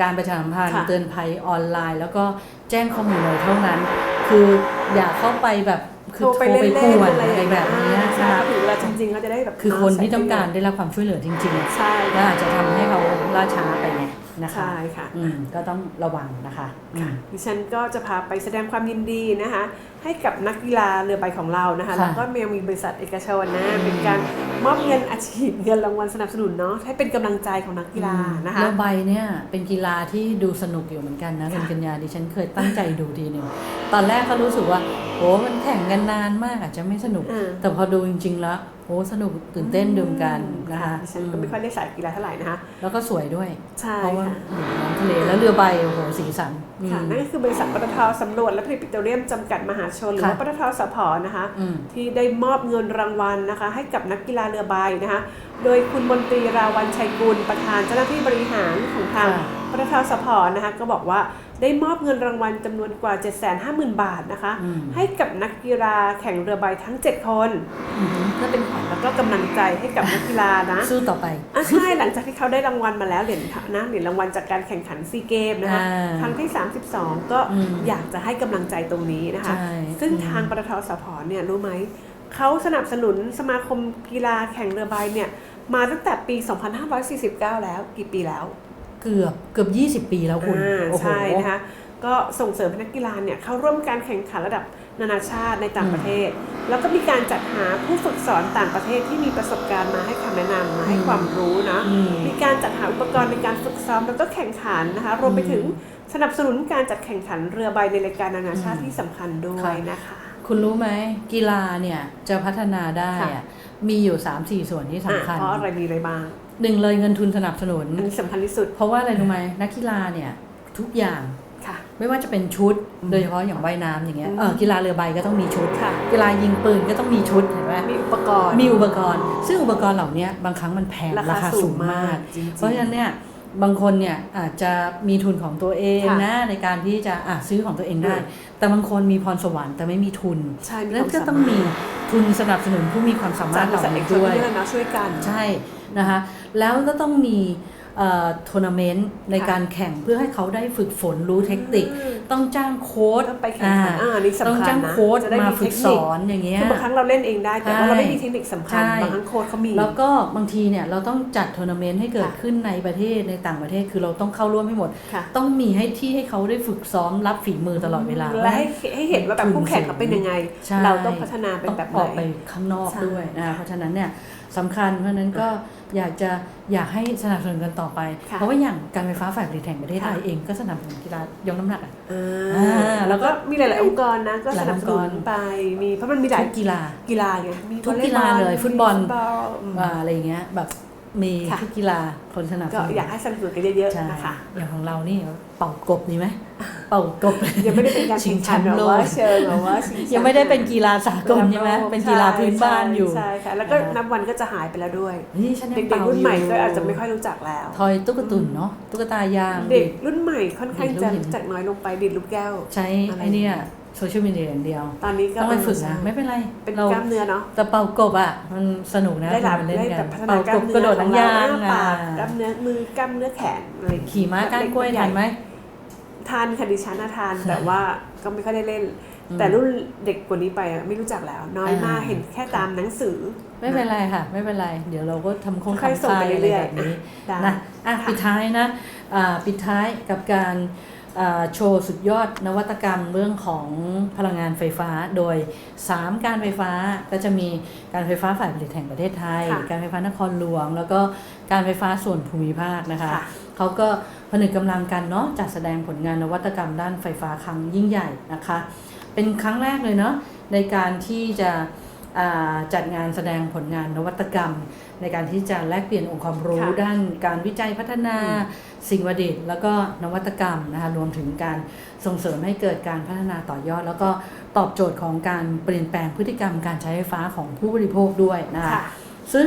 [SPEAKER 4] การประชาสัมพันธ์
[SPEAKER 5] ค่ะ
[SPEAKER 4] เตือนภัยออนไลน์ แล้วก็แจ้งข้อมูลเลยเท่านั้น คืออย่าเข้าไปแบบ คือ
[SPEAKER 5] โทรไปเล่น
[SPEAKER 4] ป่วน
[SPEAKER 5] ๆอะไร
[SPEAKER 4] อะไรแบบนี้
[SPEAKER 5] อ่า
[SPEAKER 4] นะ
[SPEAKER 5] ใช่
[SPEAKER 4] คะ
[SPEAKER 5] ถึงเวลาจริงๆเขาจะได้แบบ
[SPEAKER 4] คือคนที่
[SPEAKER 5] เา
[SPEAKER 4] ต้องการ
[SPEAKER 5] ใช้
[SPEAKER 4] ได้รับความช่วยเหลือจริง
[SPEAKER 5] ใช่
[SPEAKER 4] ๆก็อาจจะทำให้เขาล่าช้าไปไง นะคะ
[SPEAKER 5] ใช่ค่ะ
[SPEAKER 4] อืมก็ต้องระวังนะคะอืม
[SPEAKER 5] ดิฉันก็จะพาไปแสดงความยินดีนะคะ ให้กับนักกีฬาเรือใบของเรานะคะ
[SPEAKER 4] ค่ะ
[SPEAKER 5] แล้วก็ยังมีบริษัทเอกชนนะเป็นการมอบเงินอาชีพเงินรางวัลสนับสนุนเนาะให้เป็นกำลังใจของนักกีฬานะคะ
[SPEAKER 4] เรือใบเนี่ยเป็นกีฬาที่ดูสนุกอยู่เหมือนกันนะเป็นกัญญาดิฉันเคยตั้งใจดูทีหนึ่งตอนแรกก็รู้สึกว่าโอ้มันแข่งกันนานมากอาจจะไม่สนุก
[SPEAKER 5] อ่า
[SPEAKER 4] แต่พอดูจริงๆแล้ว โอ้สนุกตื่นเต้นดื่มกันนะคะ
[SPEAKER 5] ดิฉันก็ไม่ค่อยได้สายกีฬาเท่าไหร่นะคะ
[SPEAKER 4] แล้วก็สวยด้วย
[SPEAKER 5] ใช่
[SPEAKER 4] เพราะว่า
[SPEAKER 5] ค่ะ
[SPEAKER 4] อยู่น้ำทะเลแล้วเรือใบโอ้โหสีสันอืม
[SPEAKER 5] ค่ะนั่นก็คือบริษัทปตทสำรวจและผลิตปิโตรเลียมจำกัดมหาชนหรือว่า
[SPEAKER 4] ค่ะ
[SPEAKER 5] ปตทสพนะคะ
[SPEAKER 4] อืม
[SPEAKER 5] ที่ได้มอบเงินรางวัลนะคะ ให้กับนักกีฬาเรือใบนะคะ โดยคุณมนตรีราวันชัยกุลประธานเจ้าหน้าที่บริหารของทาง
[SPEAKER 4] ค่ะ
[SPEAKER 5] ปตทสพนะคะก็บอกว่าได้มอบเงินรางวัลจำนวนกว่า 750,000 บาทนะคะ
[SPEAKER 4] อืม
[SPEAKER 5] ให้กับนักกีฬาแข่งเรือใบทั้ง 7 คน
[SPEAKER 4] อืม
[SPEAKER 5] เพื่อเป็นขวัญแล้วก็กำลังใจให้กับนักกีฬานะ
[SPEAKER 4] สู้ต่อไป
[SPEAKER 5] อะใช่หลังจากที่เขาได้รางวัลมาแล้วเหรียญนะเหรียญรางวัลจากการแข่งขันซีเกมนะคะ
[SPEAKER 4] อ่า
[SPEAKER 5] ครั้งที่ 32 ก็
[SPEAKER 4] อืม
[SPEAKER 5] อยากจะให้กำลังใจตรงนี้นะคะ
[SPEAKER 4] ใช่
[SPEAKER 5] ซึ่ง
[SPEAKER 4] อืม
[SPEAKER 5] ทางปตทสพเนี่ยรู้ไหมเขาสนับสนุนสมาคมกีฬาแข่งเรือใบเนี่ยมาตั้งแต่ปี 2549 แล้วกี่ปีแล้ว
[SPEAKER 4] เกือบเกือบ 20 ปีแล้วคุณ
[SPEAKER 5] อ่า
[SPEAKER 4] โอ้โห
[SPEAKER 5] ใช่นะคะก็ส่งเสริมให้นักกีฬาเนี่ยเข้าร่วมการแข่งขันระดับนานาชาติในต่างประเทศ แล้วก็มีการจัดหาผู้ฝึกสอนต่างประเทศที่มีประสบการณ์มาให้คำแนะนำมาให้ความรู้นะ
[SPEAKER 4] อืม
[SPEAKER 5] มีการจัดหาอุปกรณ์ในการฝึกซ้อมแล้วก็แข่งขันนะคะรวมไปถึงสนับสนุนการจัดแข่งขันเรือใบในรายการนานาชาติ
[SPEAKER 4] อืม
[SPEAKER 5] ที่สำคัญด้วย
[SPEAKER 4] ค่ะ
[SPEAKER 5] นะคะ
[SPEAKER 4] คุณรู้ไหมกีฬาเนี่ยจะพัฒนาได้
[SPEAKER 5] ค่ะ
[SPEAKER 4] อะมีอยู่ 3 4 ส่วนที่สำคัญ
[SPEAKER 5] อะเพราะอะไรมีอะไรบ้าง
[SPEAKER 4] หนึ่งเลยเงินทุนสนับสนุน
[SPEAKER 5] อันนี้สำคัญที่สุด
[SPEAKER 4] เพราะว่าอะไรรู้ไหมนักกีฬาเนี่ยทุกอย่าง
[SPEAKER 5] ค่ะ
[SPEAKER 4] ไม่ว่าจะเป็นชุด
[SPEAKER 5] อืม
[SPEAKER 4] โดยเฉพาะอย่างว่ายน้ำอย่างเงี้ย
[SPEAKER 5] อืม
[SPEAKER 4] เออกีฬาเรือใบก็ต้องมีชุด
[SPEAKER 5] ค่ะ
[SPEAKER 4] กีฬายิงปืนก็ต้องมีชุดเห็นไหม
[SPEAKER 5] มีอุปกรณ์
[SPEAKER 4] มีอุปกรณ์ ซึ่งอุปกรณ์เหล่านี้บางครั้งมันแพง
[SPEAKER 5] รา
[SPEAKER 4] รา
[SPEAKER 5] คา
[SPEAKER 4] คา
[SPEAKER 5] สู
[SPEAKER 4] สู
[SPEAKER 5] ง
[SPEAKER 4] ง
[SPEAKER 5] มามา
[SPEAKER 4] กก
[SPEAKER 5] จริงๆ
[SPEAKER 4] เพราะฉะนั้นเนี่ยบางคนเนี่ยอาจจะมีทุนของตัวเอง
[SPEAKER 5] ค่ะ
[SPEAKER 4] นะในการที่จะอะซื้อของตัวเองได้
[SPEAKER 5] อืม
[SPEAKER 4] แต่บางคนมีพรสวรรค์แต่ไม่มีทุน
[SPEAKER 5] ใช่มี
[SPEAKER 4] แล้ว
[SPEAKER 5] ความ
[SPEAKER 4] ก็ต้อง
[SPEAKER 5] สามารถ
[SPEAKER 4] มีทุนสนับสนุนผู้มีความสามาร
[SPEAKER 5] จาก
[SPEAKER 4] ถ
[SPEAKER 5] บ
[SPEAKER 4] เห
[SPEAKER 5] ริ
[SPEAKER 4] ล่า
[SPEAKER 5] ษัทเอกชน
[SPEAKER 4] นี้ด้วย
[SPEAKER 5] ที่นั่นนะช่วยกัน
[SPEAKER 4] ใช่ นะคะแล้วก็ต้องมีทัวร์นาเมนต์ใน
[SPEAKER 5] ค่ะ
[SPEAKER 4] การแข่งเพื่อให้เขาได้ฝึกฝนรู้เทคนิค
[SPEAKER 5] อืม
[SPEAKER 4] ต้องจ้างโค้ช
[SPEAKER 5] ต้องไปแข่งขันอ่านี่สำคัญนะ
[SPEAKER 4] ต้องจ้างโค้ช
[SPEAKER 5] จะได้
[SPEAKER 4] มา
[SPEAKER 5] มี
[SPEAKER 4] ฝึก
[SPEAKER 5] เทคนิค
[SPEAKER 4] สอนอย่างเงี้ย
[SPEAKER 5] คือบางครั้งเราเล่นเองได้ แต่ว่า
[SPEAKER 4] ใช่
[SPEAKER 5] เราไม่มีเทคนิคสำคัญ
[SPEAKER 4] ใช่
[SPEAKER 5] บางครั้งโค้ชเขามี
[SPEAKER 4] แล้วก็บางทีเนี่ยเราต้องจัดทัวร์นาเมนต์ให้เกิด
[SPEAKER 5] ค่ะ
[SPEAKER 4] ขึ้นในประเทศในต่างประเทศคือเราต้องเข้าร่วมให้หมด
[SPEAKER 5] ค่ะ
[SPEAKER 4] ต้องมีให้ที่ให้เขาได้ฝึกซ้อมรับฝีมือตลอดเวลา
[SPEAKER 5] และให้ให้เห็นว่าแบบ
[SPEAKER 4] ทุน
[SPEAKER 5] คู่แข่งเขาเป็นยังไง
[SPEAKER 4] ใช่
[SPEAKER 5] เราต้องพัฒนาเป็นแบบ
[SPEAKER 4] ต้องออก
[SPEAKER 5] ไห
[SPEAKER 4] ไป
[SPEAKER 5] น
[SPEAKER 4] ข้างนอก
[SPEAKER 5] ใช่
[SPEAKER 4] ด้วยนะคะเพราะฉะนั้นเนี่ย สำคัญ เพราะฉะนั้นก็อยากจะอยากให้สนับสนุนกันต่อไป
[SPEAKER 5] ค่ะ
[SPEAKER 4] เพราะว่าอย่างการไฟฟ้าฝ่ายผลิตแห่งประเทศไทย
[SPEAKER 5] ค่ะ
[SPEAKER 4] เองก็สนับสนุนกีฬายกน้ำหนักอะ
[SPEAKER 5] อ่า
[SPEAKER 4] อ่าแล้วก็
[SPEAKER 5] มีหลายๆองค์กรนะก็
[SPEAKER 4] ห
[SPEAKER 5] ส
[SPEAKER 4] ลาย
[SPEAKER 5] นับ
[SPEAKER 4] อง
[SPEAKER 5] ส
[SPEAKER 4] ค์ก
[SPEAKER 5] นุ
[SPEAKER 4] ร
[SPEAKER 5] นไปมีเพราะมันมีหลาย
[SPEAKER 4] ทุกกีฬา
[SPEAKER 5] กีฬาไงมี
[SPEAKER 4] ทุก
[SPEAKER 5] วอลเลย์
[SPEAKER 4] กีฬาเลยฟุตบอล
[SPEAKER 5] มีฟุตบอลอืม
[SPEAKER 4] อ่าอะไรอย่างเงี้ยแบบ มี
[SPEAKER 5] ค่ะ
[SPEAKER 4] ทุกกีฬาคนสนับส
[SPEAKER 5] ก็
[SPEAKER 4] นุน
[SPEAKER 5] อยากให้สนับสนุนกันเยอะ
[SPEAKER 4] ใช่
[SPEAKER 5] ๆนะคะ
[SPEAKER 4] อย่างของเรานี่เป่ากบดีไหมเป่ากบ
[SPEAKER 5] ยังไม่ได้เป็นการ
[SPEAKER 4] ชิ
[SPEAKER 5] ชิ
[SPEAKER 4] ง
[SPEAKER 5] ง
[SPEAKER 4] แช
[SPEAKER 5] แช
[SPEAKER 4] ม
[SPEAKER 5] ม
[SPEAKER 4] ป์
[SPEAKER 5] ป์
[SPEAKER 4] โล
[SPEAKER 5] แบบ
[SPEAKER 4] ก
[SPEAKER 5] ว่าเชิงแบบว่าชิงแชป์
[SPEAKER 4] ยังไม่ได้เป็นกีฬาสากลใช่ไหมเป็นกีฬาพื้นบ้านอยู่
[SPEAKER 5] ใช่ค่ะแล้วก็นับวันก็จะหายไปแล้วด้วย
[SPEAKER 4] นี่ฉันยัง
[SPEAKER 5] เด็ก
[SPEAKER 4] เป่า
[SPEAKER 5] ๆรุ่น
[SPEAKER 4] อยู่
[SPEAKER 5] ใหม่ก็อาจจะไม่ค่อยรู้จักแล้ว
[SPEAKER 4] ทอยตุ๊กตุนเนาะตุ๊กตายาง
[SPEAKER 5] เด็กรุ่นใหม่ค่อนข้าง
[SPEAKER 4] เด็กรุ่
[SPEAKER 5] จะ
[SPEAKER 4] นเห็น
[SPEAKER 5] รู้จักน้อยลงไปดิดลูกแก้ว
[SPEAKER 4] ใช้
[SPEAKER 5] อะไร
[SPEAKER 4] ไอเนี่ยโซเชียลมีเดียอย่างเดียว
[SPEAKER 5] ตอนนี้ก็
[SPEAKER 4] ต้องไปฝึก
[SPEAKER 5] ใช่
[SPEAKER 4] นะ ไม่เป็นไร
[SPEAKER 5] เป็น
[SPEAKER 4] เรา
[SPEAKER 5] กล้ามเนื้อเนาะ
[SPEAKER 4] แต่เป่ากบอะ มันสนุกนะ
[SPEAKER 5] ได้หลับ
[SPEAKER 4] ทำมาเล่น
[SPEAKER 5] ได้
[SPEAKER 4] กั
[SPEAKER 5] แบ
[SPEAKER 4] น
[SPEAKER 5] บพัฒนา
[SPEAKER 4] เป่าก
[SPEAKER 5] ล้าม
[SPEAKER 4] บ
[SPEAKER 5] เนื้
[SPEAKER 4] กระโดด
[SPEAKER 5] ข
[SPEAKER 4] หนั
[SPEAKER 5] อง
[SPEAKER 4] ง
[SPEAKER 5] เรา
[SPEAKER 4] ยาง
[SPEAKER 5] อ้าปา
[SPEAKER 4] อะ
[SPEAKER 5] กกล้ามเนื้อมือกล้ามเนื้อแขนอะไรอย่างเงี้ย
[SPEAKER 4] ขี่ม้าก้านกล้วยทันไหม
[SPEAKER 5] ทานค่ะดิฉันนะทานแต่ว่าก็ไม่ค่อยได้เล่น
[SPEAKER 4] อืม
[SPEAKER 5] แต่รุ่นเด็กกว่านี้ไปอะไม่รู้จักแล้ว น้อยมาก
[SPEAKER 4] อ่า
[SPEAKER 5] เห็นแค่ตามหนังสือ
[SPEAKER 4] ไม่เป็นไรค่ะ ไม่เป็นไร เดี๋ยวเราก็ทำโครง
[SPEAKER 5] ค่อยๆ
[SPEAKER 4] ทำ
[SPEAKER 5] ส่ง
[SPEAKER 4] ค่า
[SPEAKER 5] ไป
[SPEAKER 4] ยอะไร
[SPEAKER 5] เรื่อยๆ
[SPEAKER 4] แบบนี้
[SPEAKER 5] ได้
[SPEAKER 4] นะอะ
[SPEAKER 5] ค่ะ
[SPEAKER 4] ปิดท้ายนะอ่าปิดท้ายกับการอ่า โชว์สุดยอดนวัตกรรมเรื่องของพลังงานไฟฟ้า โดย 3 การไฟฟ้าก็จะมีการไฟฟ้าฝ่ายผลิตแห่งประเทศไทย
[SPEAKER 5] ค่ะ
[SPEAKER 4] การไฟฟ้านครหลวง แล้วก็การไฟฟ้าส่วนภูมิภาคนะคะ
[SPEAKER 5] ค่ะ
[SPEAKER 4] เขาก็ผนึกกำลังกันเนาะจัดแสดงผลงานนวัตกรรมด้านไฟฟ้าครั้งยิ่งใหญ่นะคะ เป็นครั้งแรกเลยเนาะในการที่จะอ่า จัดงานแสดงผลงานนวัตกรรม ในการที่จะแลกเปลี่ยนองค์ความรู้
[SPEAKER 5] ค่ะ
[SPEAKER 4] ด้านการวิจัยพัฒนาสิ่งประดิษฐ์แล้วก็นวัตกรรมนะคะรวมถึงการส่งเสริมให้เกิดการพัฒนาต่อยอด แล้วก็ตอบโจทย์ของการเปลี่ยนแปลงพฤติกรรมการใช้ไฟฟ้าของผู้บริโภคด้วยนะคะ
[SPEAKER 5] ค่ะ
[SPEAKER 4] ซึ่ง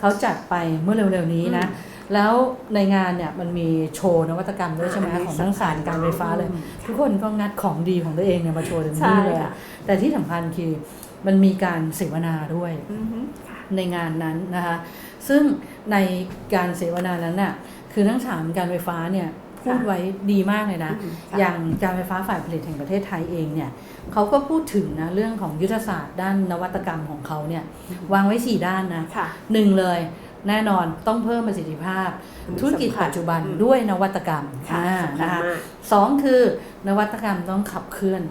[SPEAKER 4] เขาจัดไปเมื่อเร็วๆนี้นะ
[SPEAKER 5] อื
[SPEAKER 4] แล้วในงานเนี่ยมันมีโชว์นวัตกรรมด้วยใช่ไหม
[SPEAKER 5] อ่าอันนี้
[SPEAKER 4] ของทั้งสารการไฟฟ้าเลย
[SPEAKER 5] อืม
[SPEAKER 4] ทุกคนก็งัดของดีของตัวเองเนี่ยมาโชว์เต็ม
[SPEAKER 5] ใช่
[SPEAKER 4] ที่เลย
[SPEAKER 5] ค่ะ
[SPEAKER 4] อะแต่ที่สำคัญคือ มันมีการเสวนาด้วย
[SPEAKER 5] อือฮึค่ะ
[SPEAKER 4] ในงานนั้นนะคะ ซึ่งในการเสวนานั้นน่ะคือทั้งสามการไฟฟ้าเนี่ยพูดไว้ดีมากเลยนะ
[SPEAKER 5] อืมค่ะ
[SPEAKER 4] อย่างการไฟฟ้าฝ่ายผลิตแห่งประเทศไทยเองเนี่ยเขาก็พูดถึงนะเรื่องของยุทธศาสตร์ด้านนวัตกรรมของเขาเนี่ยวางไว้ 4 ด้านนะ
[SPEAKER 5] ค่ะ
[SPEAKER 4] หนึ่งเลยแน่นอนต้องเพิ่มประสิทธิภาพ
[SPEAKER 5] อันนี้
[SPEAKER 4] ธุรกิจ
[SPEAKER 5] สำคัญ
[SPEAKER 4] ปัจจุบัน
[SPEAKER 5] อืม
[SPEAKER 4] ด้วยนวัตกรรม
[SPEAKER 5] ค่ะ
[SPEAKER 4] อ่า
[SPEAKER 5] สำคัญ
[SPEAKER 4] นะคะ
[SPEAKER 5] มาก
[SPEAKER 4] สองคือนวัตกรรมต้องขับเคลื่อน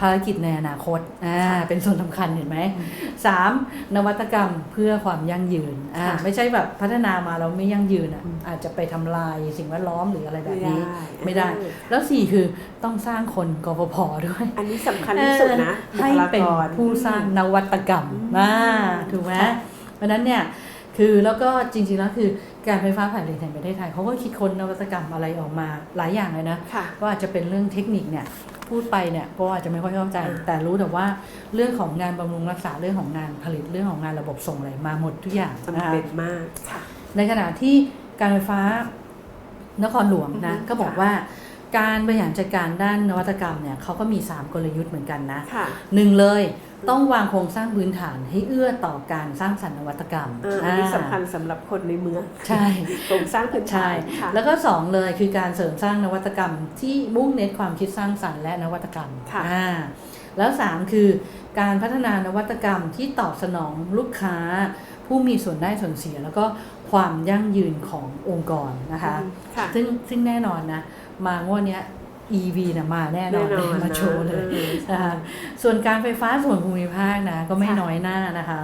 [SPEAKER 4] ภารกิจในอนาคตอ่า
[SPEAKER 5] ค่ะ
[SPEAKER 4] เป็นส่วนสำคัญเห็นไหมสามนวัตกรรมเพื่อความยั่งยืนอ่า
[SPEAKER 5] ค่ะ
[SPEAKER 4] ไม่ใช่แบบพัฒนามาแล้วไม่ยั่งยืนอะ
[SPEAKER 5] อืม
[SPEAKER 4] อาจจะไปทำลายสิ่งแวดล้อมหรืออะไรแบบ
[SPEAKER 5] ไม่ได้
[SPEAKER 4] นี้ไม่ได้
[SPEAKER 5] เออ
[SPEAKER 4] แล้วสี่คือต้องสร้างคนกฟผด้วย
[SPEAKER 5] อันนี้สำคัญที่สุดนะ
[SPEAKER 4] เออให้เป็น
[SPEAKER 5] บุคลากร
[SPEAKER 4] ผู้สร้างนวัตกรรม
[SPEAKER 5] อืม
[SPEAKER 4] อ่าถูกไหม
[SPEAKER 5] ค่ะ
[SPEAKER 4] เพราะฉะนั้นเนี่ย คือแล้วก็จริงๆแล้วคือการไฟฟ้าฝ่ายผลิตแห่งประเทศไทยเขาก็คิดค้นนวัตกรรมอะไรออกมาหลายอย่างเลยนะ
[SPEAKER 5] ค่ะ
[SPEAKER 4] ก็อาจจะเป็นเรื่องเทคนิคเนี่ยพูดไปเนี่ยก็อาจจะไม่ค่อยเข้าใจ
[SPEAKER 5] อ่า
[SPEAKER 4] แต่รู้แต่ว่าเรื่องของงานบำรุงรักษาเรื่องของงานผลิตเรื่องของงานระบบส่งอะไรมาหมดทุกอย่าง
[SPEAKER 5] จำ
[SPEAKER 4] นะคะ
[SPEAKER 5] เป็นมากค่ะ
[SPEAKER 4] ในขณะที่การไฟฟ้านครหลวงนะ
[SPEAKER 5] อือฮึ
[SPEAKER 4] ก็บอก
[SPEAKER 5] ค่ะ
[SPEAKER 4] ว่าการบริหารจัดการด้านนวัตกรรมเนี่ยเขาก็มี 3 กลยุทธ์เหมือนกันนะ
[SPEAKER 5] ค่ะ
[SPEAKER 4] หนึ่งเลย ต้องวางโครงสร้างพื้นฐานให้เอื้อต่อการสร้างสรรค์นวัตกรรม
[SPEAKER 5] เอออันนี้
[SPEAKER 4] อ่า
[SPEAKER 5] สำคัญสำหรับคนในเมือง
[SPEAKER 4] ใช่
[SPEAKER 5] โครงสร้างพื้น
[SPEAKER 4] ใช่
[SPEAKER 5] ฐานค่ะ
[SPEAKER 4] แล้วก็สองเลยคือการเสริมสร้างนวัตกรรมที่มุ่งเน้นความคิดสร้างสรรค์และนวัตกรรม
[SPEAKER 5] ค่ะ
[SPEAKER 4] อ่าแล้วสามคือการพัฒนานวัตกรรมที่ตอบสนองลูกค้า ผู้มีส่วนได้ส่วนเสีย แล้วก็ความยั่งยืนขององค์กรนะคะ
[SPEAKER 5] อืมค่ะ
[SPEAKER 4] ซึ่งซึ่งแน่นอนนะมางวดเนี้ย EV นะมาแน่นอน
[SPEAKER 5] แน่นอน
[SPEAKER 4] เลยมาโชว์เลย
[SPEAKER 5] นะเออใช่
[SPEAKER 4] นะคะส่วนการไฟฟ้าส่วนภูมิภาคนะก็ไม่
[SPEAKER 5] ค่ะ
[SPEAKER 4] น้อยหน้านะคะ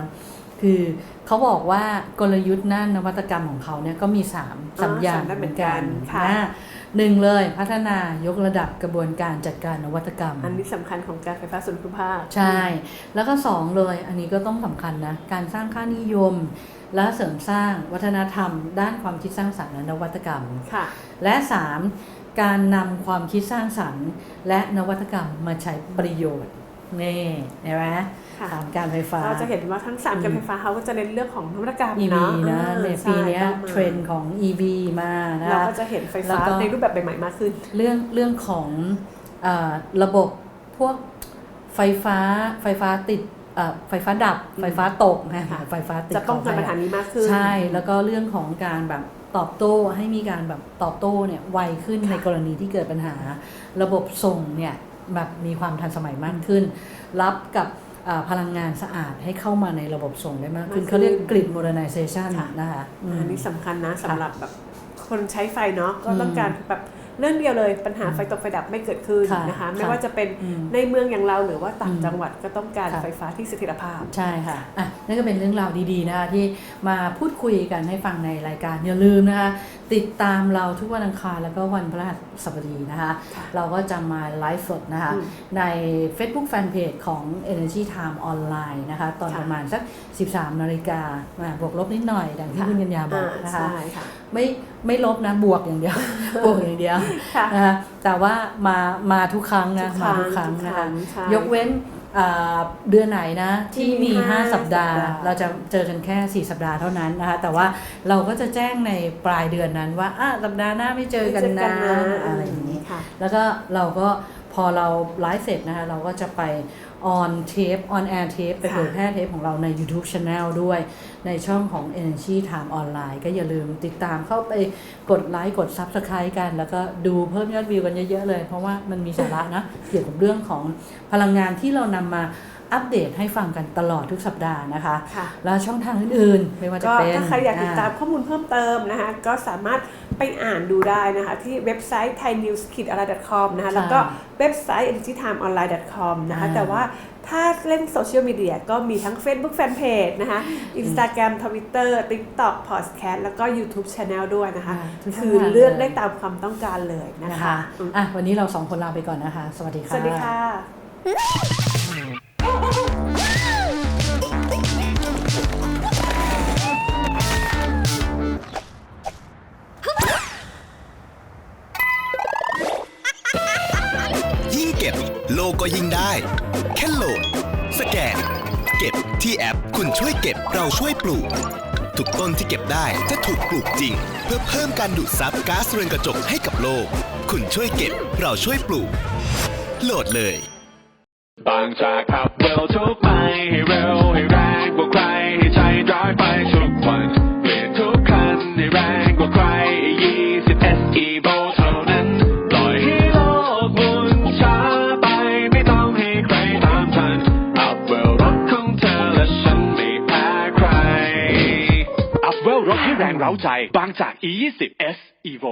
[SPEAKER 4] คือเขาบอกว่ากลยุทธ์ด้านนวัตกรรมของเขาเนี่ยก็มี3ามสามอย่าง
[SPEAKER 5] สามด้าน
[SPEAKER 4] เหมือนกัน
[SPEAKER 5] เหมือนกันค่ะ
[SPEAKER 4] นะหนึ่งเลยพัฒนายกระดับกระบวนการจัดการนวัตกรรม
[SPEAKER 5] อันนี้สำคัญของการไฟฟ้าส่วนภูมิภาค
[SPEAKER 4] ใช่ แล้วก็สองเลยอันนี้ก็ต้องสำคัญนะ การสร้างค่านิยม และเสริมสร้างวัฒนธรรม ด้านความคิดสร้างสรรค์และนวัตกรรม
[SPEAKER 5] ค่ะ
[SPEAKER 4] และ 3. การนำความคิดสร้างสรรค์ และนวัตกรรมมาใช้ประโยชน์นี่เห็นไหม
[SPEAKER 5] ค่ะ
[SPEAKER 4] สามการไฟฟ้า
[SPEAKER 5] เราจะเห็นว่าทั้งสามการไฟฟ้าเขาก็จะเน้นเรื่องของนวัตกรรม
[SPEAKER 4] EV
[SPEAKER 5] เนาะ
[SPEAKER 4] นะ
[SPEAKER 5] เออ
[SPEAKER 4] ใน
[SPEAKER 5] ใช่
[SPEAKER 4] ปีเนี้ย
[SPEAKER 5] ต้องมา
[SPEAKER 4] เทรนด์ของ EV มานะ
[SPEAKER 5] เรา
[SPEAKER 4] คะ
[SPEAKER 5] ก็จะเห็นไฟ
[SPEAKER 4] แล้
[SPEAKER 5] ฟ้าว
[SPEAKER 4] ก็
[SPEAKER 5] ในรูปแบบใหม่ๆมากขึ้น
[SPEAKER 4] เรื่องเรื่องของเออระบบพวกไฟฟ้าไฟฟ้าติดเอ่อ ไฟฟ้าดับ
[SPEAKER 5] อืม
[SPEAKER 4] ไฟฟ้าตกนะ
[SPEAKER 5] ค่ะ
[SPEAKER 4] ไฟฟ้าติด
[SPEAKER 5] จะป้องกัน
[SPEAKER 4] ข
[SPEAKER 5] ปัญหานี้มากขึ้น
[SPEAKER 4] ใช่ แล้วก็เรื่องของการแบบตอบโต้ให้มีการแบบตอบโต้เนี่ยไวขึ้น
[SPEAKER 5] ค่ะ
[SPEAKER 4] ในกรณีที่เกิดปัญหา ระบบส่งเนี่ยแบบมีความทันสมัยมากขึ้น รับกับเอ่อพลังงานสะอาดให้เข้ามาในระบบส่งได้มากขึ้น
[SPEAKER 5] มากขึ้น
[SPEAKER 4] เขาเรียกกริด modernization
[SPEAKER 5] ค่ะ
[SPEAKER 4] นะคะอืม
[SPEAKER 5] อันนี้สำคัญนะ
[SPEAKER 4] ค่ะ
[SPEAKER 5] สำหรับแบบคนใช้ไฟเนาะก็
[SPEAKER 4] อืม
[SPEAKER 5] ต้องการแบบ เรื่องเดียวเลยปัญหาไฟตกไฟดับไม่เกิดขึ้น
[SPEAKER 4] ค่ะ
[SPEAKER 5] นะคะไม่
[SPEAKER 4] ค่ะ
[SPEAKER 5] ว่าจะเป็น
[SPEAKER 4] อืม
[SPEAKER 5] ในเมืองอย่างเราหรือว่าต่าง
[SPEAKER 4] อืม
[SPEAKER 5] จังหวัดก็ต้องการ
[SPEAKER 4] ค่ะ
[SPEAKER 5] ไฟฟ้าที่เสถียรภาพ
[SPEAKER 4] ใช่ค่ะอะนั่นก็เป็นเรื่องราวดีๆนะคะที่มาพูดคุยกันให้ฟังในรายการอย่าลืมนะคะ ติดตามเราทุกวันอังคารแล้วก็วันพฤหัสบดีนะคะ
[SPEAKER 5] ค่ะ
[SPEAKER 4] เราก็จะมาไลฟ์สดนะคะ
[SPEAKER 5] อืม
[SPEAKER 4] ใน Facebook Fanpage ของ Energy Time ออนไลน์นะคะ ตอน
[SPEAKER 5] ค่ะ
[SPEAKER 4] ประมาณสัก 13 นาฬิกาอ่าบวกลบนิดหน่อยดังที่คุณกัญญาบอกนะคะ
[SPEAKER 5] ใช่ค่ะ
[SPEAKER 4] ไม่ไม่ลบนะบวกอย่างเดียว บวกอย่างเดียว
[SPEAKER 5] ค่ะ
[SPEAKER 4] นะคะแต่ว่ามามาทุกครั้งนะ
[SPEAKER 5] ทุกครั้
[SPEAKER 4] มางทุกครั้ง
[SPEAKER 5] ทุก
[SPEAKER 4] นะ
[SPEAKER 5] ครั้
[SPEAKER 4] คะ
[SPEAKER 5] งใช่
[SPEAKER 4] ยกเว้นอ่า เดือนไหนนะ ที่
[SPEAKER 5] ที่มี
[SPEAKER 4] มี
[SPEAKER 5] ห้า
[SPEAKER 4] 5สัปดาห์
[SPEAKER 5] สัปดาห์
[SPEAKER 4] เราจะเจอกันแค่ 4 สัปดาห์เท่านั้นนะคะ แต่ว่าเราก็จะแจ้งในปลายเดือนนั้นว่าอะสัปดาห์หน้าไม่เจอกันนะอะไรอย่างนี้
[SPEAKER 5] ค่ะ
[SPEAKER 4] แล้วก็เราก็พอเราไลฟ์เสร็จนะคะเราก็จะไป ออนเทปออนแอร์เทปไป
[SPEAKER 5] ค่ะ
[SPEAKER 4] เผยแพร่เทปของเราใน YouTube Channel ด้วย ในช่องของ Energy Time ออนไลน์ก็อย่าลืมติดตามเข้าไปกดไลค์กด Subscribe กัน แล้วก็ดูเพิ่มยอดวิวกันเยอะๆเลย เพราะว่ามันมีสาระนะ เกี่ยวกับเรื่องของพลังงานที่เรานำมา อัปเดตให้ฟังกันตลอดทุกสัปดาห์นะคะ
[SPEAKER 5] ค่ะ
[SPEAKER 4] แล้วช่องทางอื่นๆ ไม่ว่าจะ
[SPEAKER 5] ก็
[SPEAKER 4] เป็น
[SPEAKER 5] ถ้าใครอยากติดตาม
[SPEAKER 4] อ่
[SPEAKER 5] ข้อมูลเพิ่มเติมนะคะ ก็สามารถไปอ่านดูได้นะคะ ที่เว็บไซต์ thainews.com นะคะ แล้วก็เว็บไซต์ energytimeonline.com นะคะ
[SPEAKER 4] อ่า
[SPEAKER 5] แต่ว่าถ้าเล่นโซเชียลมีเดียก็มีทั้ง Facebook Fanpage นะคะ Instagram Twitter TikTok Podcast แล้วก็ YouTube Channel ด้วยนะคะ
[SPEAKER 4] อ่าทุกช่อง
[SPEAKER 5] คือ
[SPEAKER 4] ทาง
[SPEAKER 5] เลือก
[SPEAKER 4] เลย
[SPEAKER 5] ได้ตามความต้องการเลยนะ
[SPEAKER 4] นะคะคะ
[SPEAKER 5] อืม
[SPEAKER 4] อะวันนี้เราสองคนลาไปก่อนนะคะ สวัสดี
[SPEAKER 5] ส
[SPEAKER 4] ค่ะ
[SPEAKER 5] วัสดีค่ะ
[SPEAKER 3] ยิ่งเก็บโลก็ยิ่งได้ แค่โหลด สแกน เก็บที่แอปคุณช่วยเก็บเราช่วยปลูก ทุกต้นที่เก็บได้จะถูกปลูกจริง เพื่อเพิ่มการดูดซับก๊าซเรือนกระจกให้กับโลก คุณช่วยเก็บเราช่วยปลูก โหลดเลย
[SPEAKER 2] บางจากขับเร็วทุกไปให้เร็วให้แรงกว่าใครให้ใจร้ายไปทุกวันเปลี่ยนทุกคันให้แรงกว่าใคร20 SE v o เท่านั้นปล่อยให้โลกหมุนช้าไปไม่ต้องให้ใครตามทันอัพเวลรถของเธอและฉันไม่แพ้ใครอัพเวลรถให้แรงเร้าใจ บางจาก E20 S Evo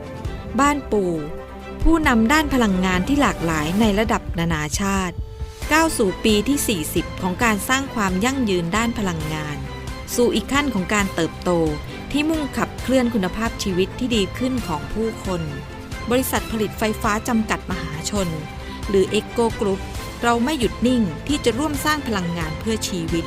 [SPEAKER 1] บ้านปู่ ผู้นำด้านพลังงานที่หลากหลายในระดับนานาชาติก้าวสู่ปีที่ 40 ของการสร้างความยั่งยืนด้านพลังงาน สู่อีกขั้นของการเติบโตที่มุ่งขับเคลื่อนคุณภาพชีวิตที่ดีขึ้นของผู้คน บริษัทผลิตไฟฟ้าจำกัดมหาชน หรือเอ็กโกกรุ๊ปเราไม่หยุดนิ่งที่จะร่วมสร้างพลังงานเพื่อชีวิต